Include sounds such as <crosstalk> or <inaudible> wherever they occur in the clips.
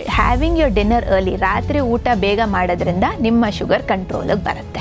Having your dinner early ರಾತ್ರಿ ಊಟ ಬೇಗ ಮಾಡೋದ್ರಿಂದ ನಿಮ್ಮ ಶುಗರ್ ಕಂಟ್ರೋಲಿಗೆ ಬರುತ್ತೆ.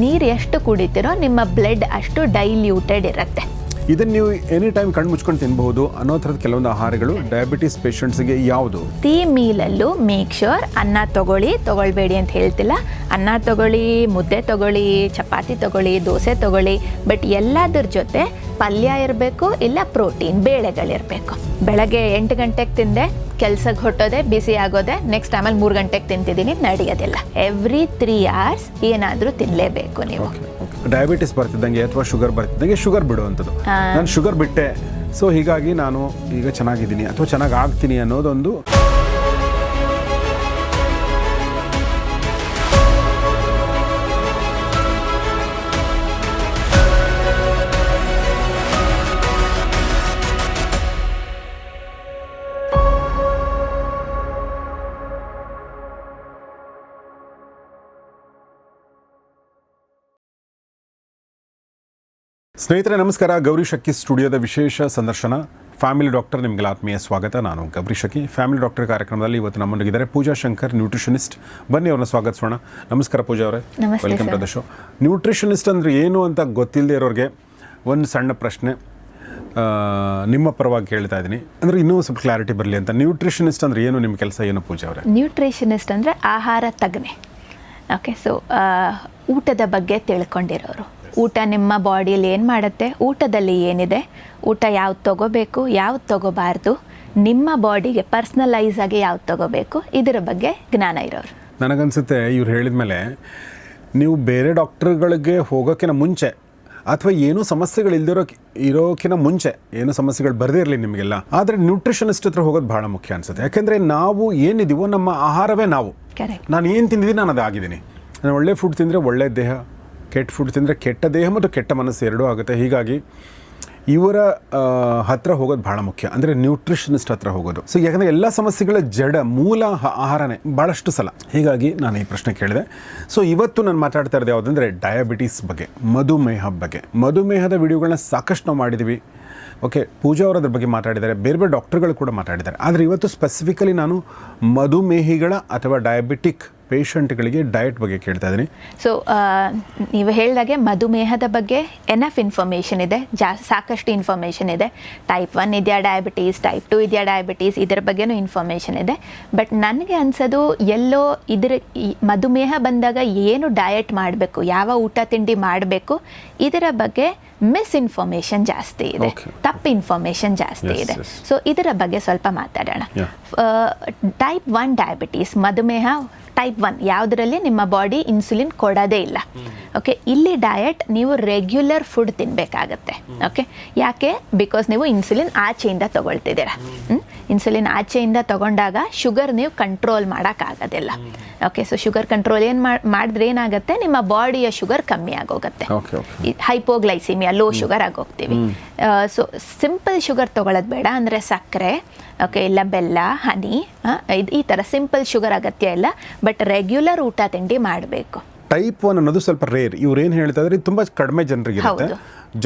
ನೀರು ಎಷ್ಟು ಕುಡಿತೀರೋ ನಿಮ್ಮ ಬ್ಲಡ್ ಅಷ್ಟು ಡೈಲ್ಯೂಟೆಡ್ ಇರುತ್ತೆ. ಇದನ್ನು ನೀವು ಎನಿ ಟೈಮ್ ಕಣ್ಣು ಮುಚ್ಕೊಂಡು ತಿನ್ಬಹುದು. ಅನ್ನೋ ಥರದ ಕೆಲವೊಂದು ಆಹಾರಗಳು ಡಯಾಬಿಟಿಸ್ ಪೇಷಂಟ್ಸ್ಗೆ ಯಾವುದು? ಪ್ರತಿ ಮೀಲಲ್ಲೂ ಮೇಕ್ ಶ್ಯೂರ್ ಅನ್ನ ತಗೊಳ್ಳಿ ತಗೊಳ್ಬೇಡಿ ಅಂತ ಹೇಳ್ತಿಲ್ಲ. ಅನ್ನ ತಗೊಳ್ಳಿ ಮುದ್ದೆ ತಗೊಳ್ಳಿ ಚಪಾತಿ ತಗೊಳ್ಳಿ ದೋಸೆ ತಗೊಳ್ಳಿ. ಬಟ್ ಎಲ್ಲದ್ರ ಜೊತೆ ಪಲ್ಯ ಇರಬೇಕು ಇಲ್ಲ ಪ್ರೋಟೀನ್ ಬೇಳೆಗಳಿರಬೇಕು. ಬೆಳಗ್ಗೆ ಎಂಟು ಗಂಟೆಗೆ ತಿಂದೆ ಕೆಲ್ಸಕ್ಕೆ ಹೊಟ್ಟೋದೆ ಬಿಸಿ ಆಗೋದೆ ನೆಕ್ಸ್ಟ್ ಆಮೇಲೆ ಮೂರು ಗಂಟೆಗೆ ತಿಂತಿದ್ದೀನಿ ನಡೆಯೋದಿಲ್ಲ. ಎವ್ರಿ ತ್ರೀ ಅವರ್ಸ್ ಏನಾದರೂ ತಿನ್ನಲೇಬೇಕು ನೀವು. ಡಯಾಬಿಟಿಸ್ ಬರ್ತಿದ್ದಂಗೆ ಅಥವಾ ಶುಗರ್ ಬರ್ತಿದ್ದಂಗೆ ಶುಗರ್ ಬಿಡುವಂಥದ್ದು ನಾನು ಶುಗರ್ ಬಿಟ್ಟೆ. ಸೊ ಹೀಗಾಗಿ ನಾನು ಈಗ ಚೆನ್ನಾಗಿದ್ದೀನಿ ಅಥವಾ ಚೆನ್ನಾಗಿ ಆಗ್ತೀನಿ ಅನ್ನೋದೊಂದು ಸ್ನೇಹಿತರೆ ನಮಸ್ಕಾರ. ಗೌರಿ ಶಕ್ಕಿ ಸ್ಟುಡಿಯೋದ ವಿಶೇಷ ಸಂದರ್ಶನ. ಫ್ಯಾಮಿಲಿ ಡಾಕ್ಟರ್ ನಿಮಗೆ ಆತ್ಮೀಯ ಸ್ವಾಗತ. ನಾನು ಗೌರಿ ಶಕ್ಕಿ ಫ್ಯಾಮಿಲಿ ಡಾಕ್ಟರ್ ಕಾರ್ಯಕ್ರಮದಲ್ಲಿ ಇವತ್ತು ನಮ್ಮೊಂದಿಗಿದ್ದಾರೆ ಪೂಜಾ ಶಂಕರ್ ನ್ಯೂಟ್ರಿಷನಿಸ್ಟ್. ಬನ್ನಿ ಅವ್ರನ್ನ ಸ್ವಾಗತಿಸೋಣ ನಮಸ್ಕಾರ ಪೂಜಾ ಅವರೇ. Welcome to. The show nutritionist ಅಂದ್ರೆ ಏನು ಅಂತ ಗೊತ್ತಿಲ್ಲದೆ ಇರೋರಿಗೆ ಒಂದು ಸಣ್ಣ ಪ್ರಶ್ನೆ ನಿಮ್ಮ ಪರವಾಗಿ ಕೇಳ್ತಾ ಇದ್ದೀನಿ. ಅಂದರೆ ಇನ್ನೂ ಸ್ವಲ್ಪ ಕ್ಲಾರಿಟಿ ಬರಲಿ ಅಂತ. ನ್ಯೂಟ್ರಿಷನಿಸ್ಟ್ ಅಂದ್ರೆ ಏನು? ನಿಮ್ಮ ಕೆಲಸ ಏನು ಪೂಜಾ ಅವರೇ? ನ್ಯೂಟ್ರಿಷನಿಸ್ಟ್ ಅಂದರೆ ಆಹಾರ ತಜ್ಞೆ. ಓಕೆ ಸೊ ಊಟದ ಬಗ್ಗೆ ತಿಳ್ಕೊಂಡಿರೋರು. ಊಟ ನಿಮ್ಮ ಬಾಡಿಯಲ್ಲಿ ಏನು ಮಾಡುತ್ತೆ? ಊಟದಲ್ಲಿ ಏನಿದೆ? ಊಟ ಯಾವ್ದು ತಗೋಬೇಕು ಯಾವ್ದು ತಗೋಬಾರ್ದು? ನಿಮ್ಮ ಬಾಡಿಗೆ ಪರ್ಸ್ನಲೈಸ್ ಆಗಿ ಯಾವ್ದು ತಗೋಬೇಕು? ಇದರ ಬಗ್ಗೆ ಜ್ಞಾನ ಇರೋರು. ನನಗನ್ಸುತ್ತೆ ಇವ್ರು ಹೇಳಿದ ಮೇಲೆ ನೀವು ಬೇರೆ ಡಾಕ್ಟರ್ಗಳಿಗೆ ಹೋಗೋಕ್ಕಿಂತ ಮುಂಚೆ ಅಥವಾ ಏನೂ ಸಮಸ್ಯೆಗಳು ಇಲ್ದಿರೋ ಇರೋಕ್ಕಿಂತ ಮುಂಚೆ ಏನು ಸಮಸ್ಯೆಗಳು ಬರದೇ ಇರಲಿ ನಿಮಗೆಲ್ಲ. ಆದರೆ ನ್ಯೂಟ್ರಿಷನಿಸ್ಟ್ ಹತ್ರ ಹೋಗೋದು ಭಾಳ ಮುಖ್ಯ ಅನ್ಸುತ್ತೆ. ಯಾಕೆಂದರೆ ನಾವು ಏನಿದೀವೋ ನಮ್ಮ ಆಹಾರವೇ ನಾವು. ನಾನು ಏನು ತಿಂದಿದ್ದೀನಿ ನಾನು ಅದಾಗಿದ್ದೀನಿ ನಾನು ಒಳ್ಳೆ ಫುಡ್ ತಿಂದರೆ ಒಳ್ಳೆ ದೇಹ ಕೆಟ್ಟ ಫುಡ್ ತಿಂದರೆ ಕೆಟ್ಟ ದೇಹ ಮತ್ತು ಕೆಟ್ಟ ಮನಸ್ಸು ಎರಡೂ ಆಗುತ್ತೆ. ಹೀಗಾಗಿ ಇವರ ಹತ್ರ ಹೋಗೋದು ಭಾಳ ಮುಖ್ಯ. ಅಂದರೆ ನ್ಯೂಟ್ರಿಷನಿಸ್ಟ್ ಹತ್ರ ಹೋಗೋದು. ಸೊ ಯಾಕಂದರೆ ಎಲ್ಲ ಸಮಸ್ಯೆಗಳ ಜಡ, ಮೂಲ ಆಹಾರನೇ ಭಾಳಷ್ಟು ಸಲ. ಹೀಗಾಗಿ ನಾನು ಈ ಪ್ರಶ್ನೆ ಕೇಳಿದೆ. ಸೊ ಇವತ್ತು ನಾನು ಮಾತಾಡ್ತಾ ಇರೋದು ಯಾವುದಂದರೆ ಡಯಾಬಿಟೀಸ್ ಬಗ್ಗೆ, ಮಧುಮೇಹ ಬಗ್ಗೆ. ಮಧುಮೇಹದ ವಿಡಿಯೋಗಳನ್ನ ಸಾಕಷ್ಟು ನಾವು ಮಾಡಿದ್ದೀವಿ ಓಕೆ ಪೂಜಾ ಅವರು ಅದ್ರ ಬಗ್ಗೆ ಮಾತಾಡಿದ್ದಾರೆ. ಬೇರೆ ಬೇರೆ ಡಾಕ್ಟರ್ಗಳು ಕೂಡ ಮಾತಾಡಿದ್ದಾರೆ. ಆದರೆ ಇವತ್ತು ಸ್ಪೆಸಿಫಿಕಲಿ ನಾನು ಮಧುಮೇಹಿಗಳ ಅಥವಾ ಡಯಾಬಿಟಿಕ್ ಪೇಷಂಟ್ಗಳಿಗೆ ಡಯಟ್ ಬಗ್ಗೆ ಕೇಳ್ತಾ ಇದ್ದೀನಿ. ಸೊ ನೀವು ಹೇಳಿದಾಗೆ ಮಧುಮೇಹದ ಬಗ್ಗೆ ಎನಫ್ ಇನ್ಫಾರ್ಮೇಷನ್ ಇದೆ. ಜಾ, ಸಾಕಷ್ಟು ಇನ್ಫಾರ್ಮೇಷನ್ ಇದೆ. ಟೈಪ್ ಒನ್ ಇದೆಯಾ ಡಯಾಬಿಟೀಸ್ ಟೈಪ್ ಟು ಇದೆಯಾ ಡಯಾಬಿಟೀಸ್ ಇದರ ಬಗ್ಗೆನೂ ಇನ್ಫಾರ್ಮೇಷನ್ ಇದೆ. ಬಟ್ ನನಗೆ ಅನಿಸೋದು ಎಲ್ಲೋ ಇದ್ರ ಮಧುಮೇಹ ಬಂದಾಗ ಏನು ಡಯಟ್ ಮಾಡಬೇಕು, ಯಾವ ಊಟ ತಿಂಡಿ ಮಾಡಬೇಕು, ಇದರ ಬಗ್ಗೆ ಮಿಸ್ ಇನ್ಫಾರ್ಮೇಷನ್ ಜಾಸ್ತಿ ಇದೆ. ತಪ್ಪು ಇನ್ಫಾರ್ಮೇಷನ್ ಜಾಸ್ತಿ ಇದೆ. ಸೊ ಇದರ ಬಗ್ಗೆ ಸ್ವಲ್ಪ ಮಾತಾಡೋಣ. ಟೈಪ್ ಒನ್ ಡಯಾಬಿಟೀಸ್ ಮಧುಮೇಹ ಟೈಪ್ ಒನ್ ಯಾವುದರಲ್ಲಿ ನಿಮ್ಮ ಬಾಡಿ ಇನ್ಸುಲಿನ್ ಕೊಡೋದೇ ಇಲ್ಲ. ಓಕೆ ಇಲ್ಲಿ ಡಯಟ್ ನೀವು ರೆಗ್ಯುಲರ್ ಫುಡ್ ತಿನ್ನಬೇಕಾಗತ್ತೆ ಓಕೆ ಯಾಕೆ? ಬಿಕಾಸ್ ನೀವು ಇನ್ಸುಲಿನ್ ಆಚೆಯಿಂದ ತಗೊಳ್ತಿದ್ದೀರಾ. ಇನ್ಸುಲಿನ್ ಆಚೆಯಿಂದ ತಗೊಂಡಾಗ ಶುಗರ್ ನೀವು ಕಂಟ್ರೋಲ್ ಮಾಡೋಕ್ಕಾಗೋದಿಲ್ಲ. ಓಕೆ ಸೊ ಶುಗರ್ ಕಂಟ್ರೋಲ್ ಏನು ಮಾಡಿದ್ರೆ ಏನಾಗುತ್ತೆ? ನಿಮ್ಮ ಬಾಡಿಯ ಶುಗರ್ ಕಮ್ಮಿ ಆಗೋಗುತ್ತೆ. ಹೈಪೋಗ್ಲೈಸಿಮಿಯಾ ಲೋ ಶುಗರ್ ಆಗೋಗ್ತೀವಿ. ಸೊ ಸಿಂಪಲ್ ಶುಗರ್ ತೊಗೊಳ್ಳೋದು ಬೇಡ ಅಂದರೆ ಸಕ್ಕರೆ ಓಕೆ ಇಲ್ಲ ಬೆಲ್ಲ ಹನಿ ಇದು ಈ ಥರ ಸಿಂಪಲ್ ಶುಗರ್ ಅಗತ್ಯ ಇಲ್ಲ ಬಟ್ ರೆಗ್ಯುಲರ್ ಊಟ ತಿಂಡಿ ಮಾಡಬೇಕು. ಟೈಪ್ ಒನ್ ಅನ್ನೋದು ಸ್ವಲ್ಪ ರೇರ್ ಇವ್ರು ಏನು ಹೇಳ್ತಾ ಇದ್ರೆ? ತುಂಬ ಕಡಿಮೆ ಜನರಿಗೆ ಇರುತ್ತೆ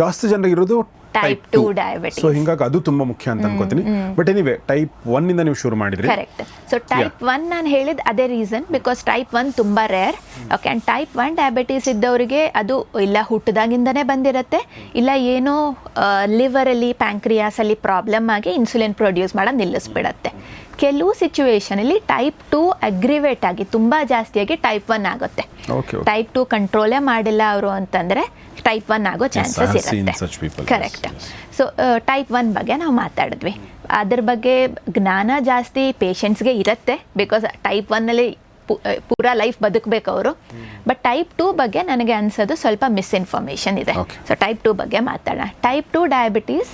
ಜಾಸ್ತಿ ಜನರಿಗೆ ಇರೋದು ಟೈಪ್ ಟು ಡಯಾಬಿಟಿಸ್ ಸೊ ಹಿಂಗಾಗಿ ಅದು ತುಂಬಾ ಮುಖ್ಯ ಅಂತ ಅನ್ಕೋತೀನಿ. ಬಟ್ ಎನಿವೆ ಟೈಪ್ ಒನ್ ಇಂದ ನೀವು ಶುರು ಮಾಡಿದ್ರಿ. ಕರೆಕ್ಟ್ ಸೊ ಟೈಪ್ ಒನ್ ನಾನು ಹೇಳಿದ ಅದೇ ರೀಸನ್ ಬಿಕಾಸ್ ಟೈಪ್ ಒನ್ ತುಂಬಾ rare okay and type one diabetes ಇದ್ದವರಿಗೆ ಅದು ಇಲ್ಲ ಹುಟ್ಟದಾಗಿಂದನೇ ಬಂದಿರತ್ತೆ. ಇಲ್ಲ ಏನೋ ಲಿವರಲ್ಲಿ ಪ್ಯಾಂಕ್ರಿಯಾಸಲ್ಲಿ ಪ್ರಾಬ್ಲಮ್ ಆಗಿ ಇನ್ಸುಲಿನ್ ಪ್ರೊಡ್ಯೂಸ್ ಮಾಡೋದು ನಿಲ್ಲಿಸ್ಬಿಡತ್ತೆ. ಕೆಲವು ಸಿಚುವೇಶನಲ್ಲಿ ಟೈಪ್ ಟು ಅಗ್ರಿವೇಟ್ ಆಗಿ ತುಂಬಾ ಜಾಸ್ತಿಯಾಗಿ ಟೈಪ್ ಒನ್ ಆಗುತ್ತೆ. ಟೈಪ್ ಟು ಕಂಟ್ರೋಲೇ ಮಾಡಿಲ್ಲ ಅವರು ಅಂತಂದರೆ ಟೈಪ್ ಒನ್ ಆಗೋ ಚಾನ್ಸಸ್ ಇರುತ್ತೆ. ಕರೆಕ್ಟ್ ಸೊ ಟೈಪ್ ಒನ್ ಬಗ್ಗೆ ನಾವು ಮಾತಾಡಿದ್ವಿ. ಅದ್ರ ಬಗ್ಗೆ ಜ್ಞಾನ ಜಾಸ್ತಿ ಪೇಷಂಟ್ಸ್ಗೆ ಇರುತ್ತೆ ಬಿಕಾಸ್ ಟೈಪ್ ಒನ್ನಲ್ಲಿ ಪೂರ ಲೈಫ್ ಬದುಕಬೇಕು ಅವರು. ಬಟ್ ಟೈಪ್ ಟೂ ಬಗ್ಗೆ ನನಗೆ ಅನ್ಸೋದು ಸ್ವಲ್ಪ ಮಿಸ್ಇನ್ಫಾರ್ಮೇಷನ್ ಇದೆ. ಸೊ ಟೈಪ್ ಟೂ ಬಗ್ಗೆ ಮಾತಾಡೋಣ. ಟೈಪ್ ಟು ಡಯಾಬಿಟೀಸ್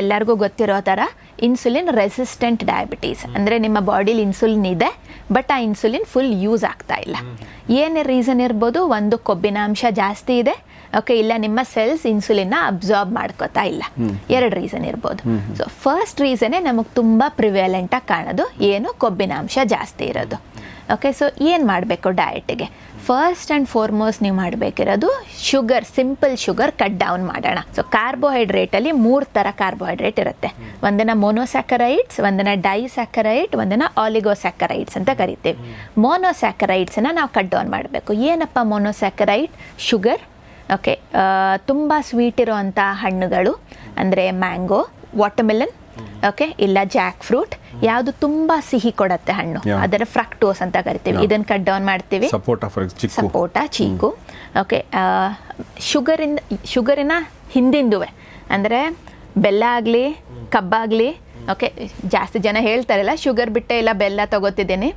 ಎಲ್ಲರಿಗೂ ಗೊತ್ತಿರೋ ಥರ ಇನ್ಸುಲಿನ್ ರೆಸಿಸ್ಟೆಂಟ್ ಡಯಾಬಿಟೀಸ್ ಅಂದರೆ ನಿಮ್ಮ ಬಾಡಿಲಿ ಇನ್ಸುಲಿನ್ ಇದೆ ಬಟ್ ಆ ಇನ್ಸುಲಿನ್ ಫುಲ್ ಯೂಸ್ ಆಗ್ತಾ ಇಲ್ಲ. ಏನೇ ರೀಸನ್ ಇರ್ಬೋದು ಒಂದು ಕೊಬ್ಬಿನ ಅಂಶ ಜಾಸ್ತಿ ಇದೆ ಓಕೆ ಇಲ್ಲ ನಿಮ್ಮ ಸೆಲ್ಸ್ ಇನ್ಸುಲಿನ್ನ ಅಬ್ಸಾರ್ಬ್ ಮಾಡ್ಕೋತಾ ಇಲ್ಲ. ಎರಡು ರೀಸನ್ ಇರ್ಬೋದು. ಸೊ ಫಸ್ಟ್ ರೀಸನೇ ನಮಗೆ ತುಂಬ ಪ್ರಿವ್ಯಾಲೆಂಟಾಗಿ ಕಾಣೋದು ಏನು? ಕೊಬ್ಬಿನಾಂಶ ಜಾಸ್ತಿ ಇರೋದು. ಓಕೆ ಸೊ ಏನು ಮಾಡಬೇಕು ಡಯಟಿಗೆ ಫಸ್ಟ್ ಆ್ಯಂಡ್ ಫಾರ್ಮೋಸ್ಟ್ ನೀವು ಮಾಡಬೇಕಿರೋದು sugar simple sugar cut down ಮಾಡೋಣ. ಸೊ ಕಾರ್ಬೋಹೈಡ್ರೇಟಲ್ಲಿ ಮೂರು ಥರ ಕಾರ್ಬೋಹೈಡ್ರೇಟ್ ಇರುತ್ತೆ. ಒಂದನ್ನು ಮೊನೋಸ್ಯಾಕರೈಡ್ಸ್ ಒಂದನ್ನ ಡೈಸ್ಯಾಕರೈಟ್ ಒಂದನ್ನ ಆಲಿಗೋಸ್ಯಾಕರೈಡ್ಸ್ ಅಂತ ಕರಿತೀವಿ. ಮೊನೋಸ್ಯಾಕರೈಡ್ಸನ್ನ ನಾವು ಕಟ್ ಡೌನ್ ಮಾಡಬೇಕು. ಏನಪ್ಪ ಮೊನೋಸ್ಯಾಕರೈಡ್ ಶುಗರ್ ಓಕೆ ತುಂಬ ಸ್ವೀಟ್ ಇರೋವಂಥ ಹಣ್ಣುಗಳು ಅಂದರೆ ಮ್ಯಾಂಗೋ ವಾಟರ್ಮೆಲನ್ ಓಕೆ ಇಲ್ಲ ಜಾಕ್ ಫ್ರೂಟ್ ಯಾವುದು ತುಂಬಾ ಸಿಹಿ ಕೊಡತ್ತೆ ಹಣ್ಣು. ಅದರ ಫ್ರಕ್ಟೋಸ್ ಅಂತ ಕರಿತೀವಿ. ಇದನ್ ಇದನ್ನು ಕಟ್ ಡೌನ್ ಮಾಡ್ತೀವಿ. ಸಪೋಟ ಚೀಕು ಓಕೆ ಶುಗರಿಂದ ಶುಗರಿನ ಹಿಂದಿಂದುವೆ. ಅಂದರೆ ಬೆಲ್ಲ ಆಗಲಿ ಕಬ್ಬಾಗಲಿ ಓಕೆ ಜಾಸ್ತಿ ಜನ ಹೇಳ್ತಾರಲ್ಲ ಶುಗರ್ ಬಿಟ್ಟೆ ಇಲ್ಲ ಬೆಲ್ಲ ತಗೋತಿದ್ದೀನಿ.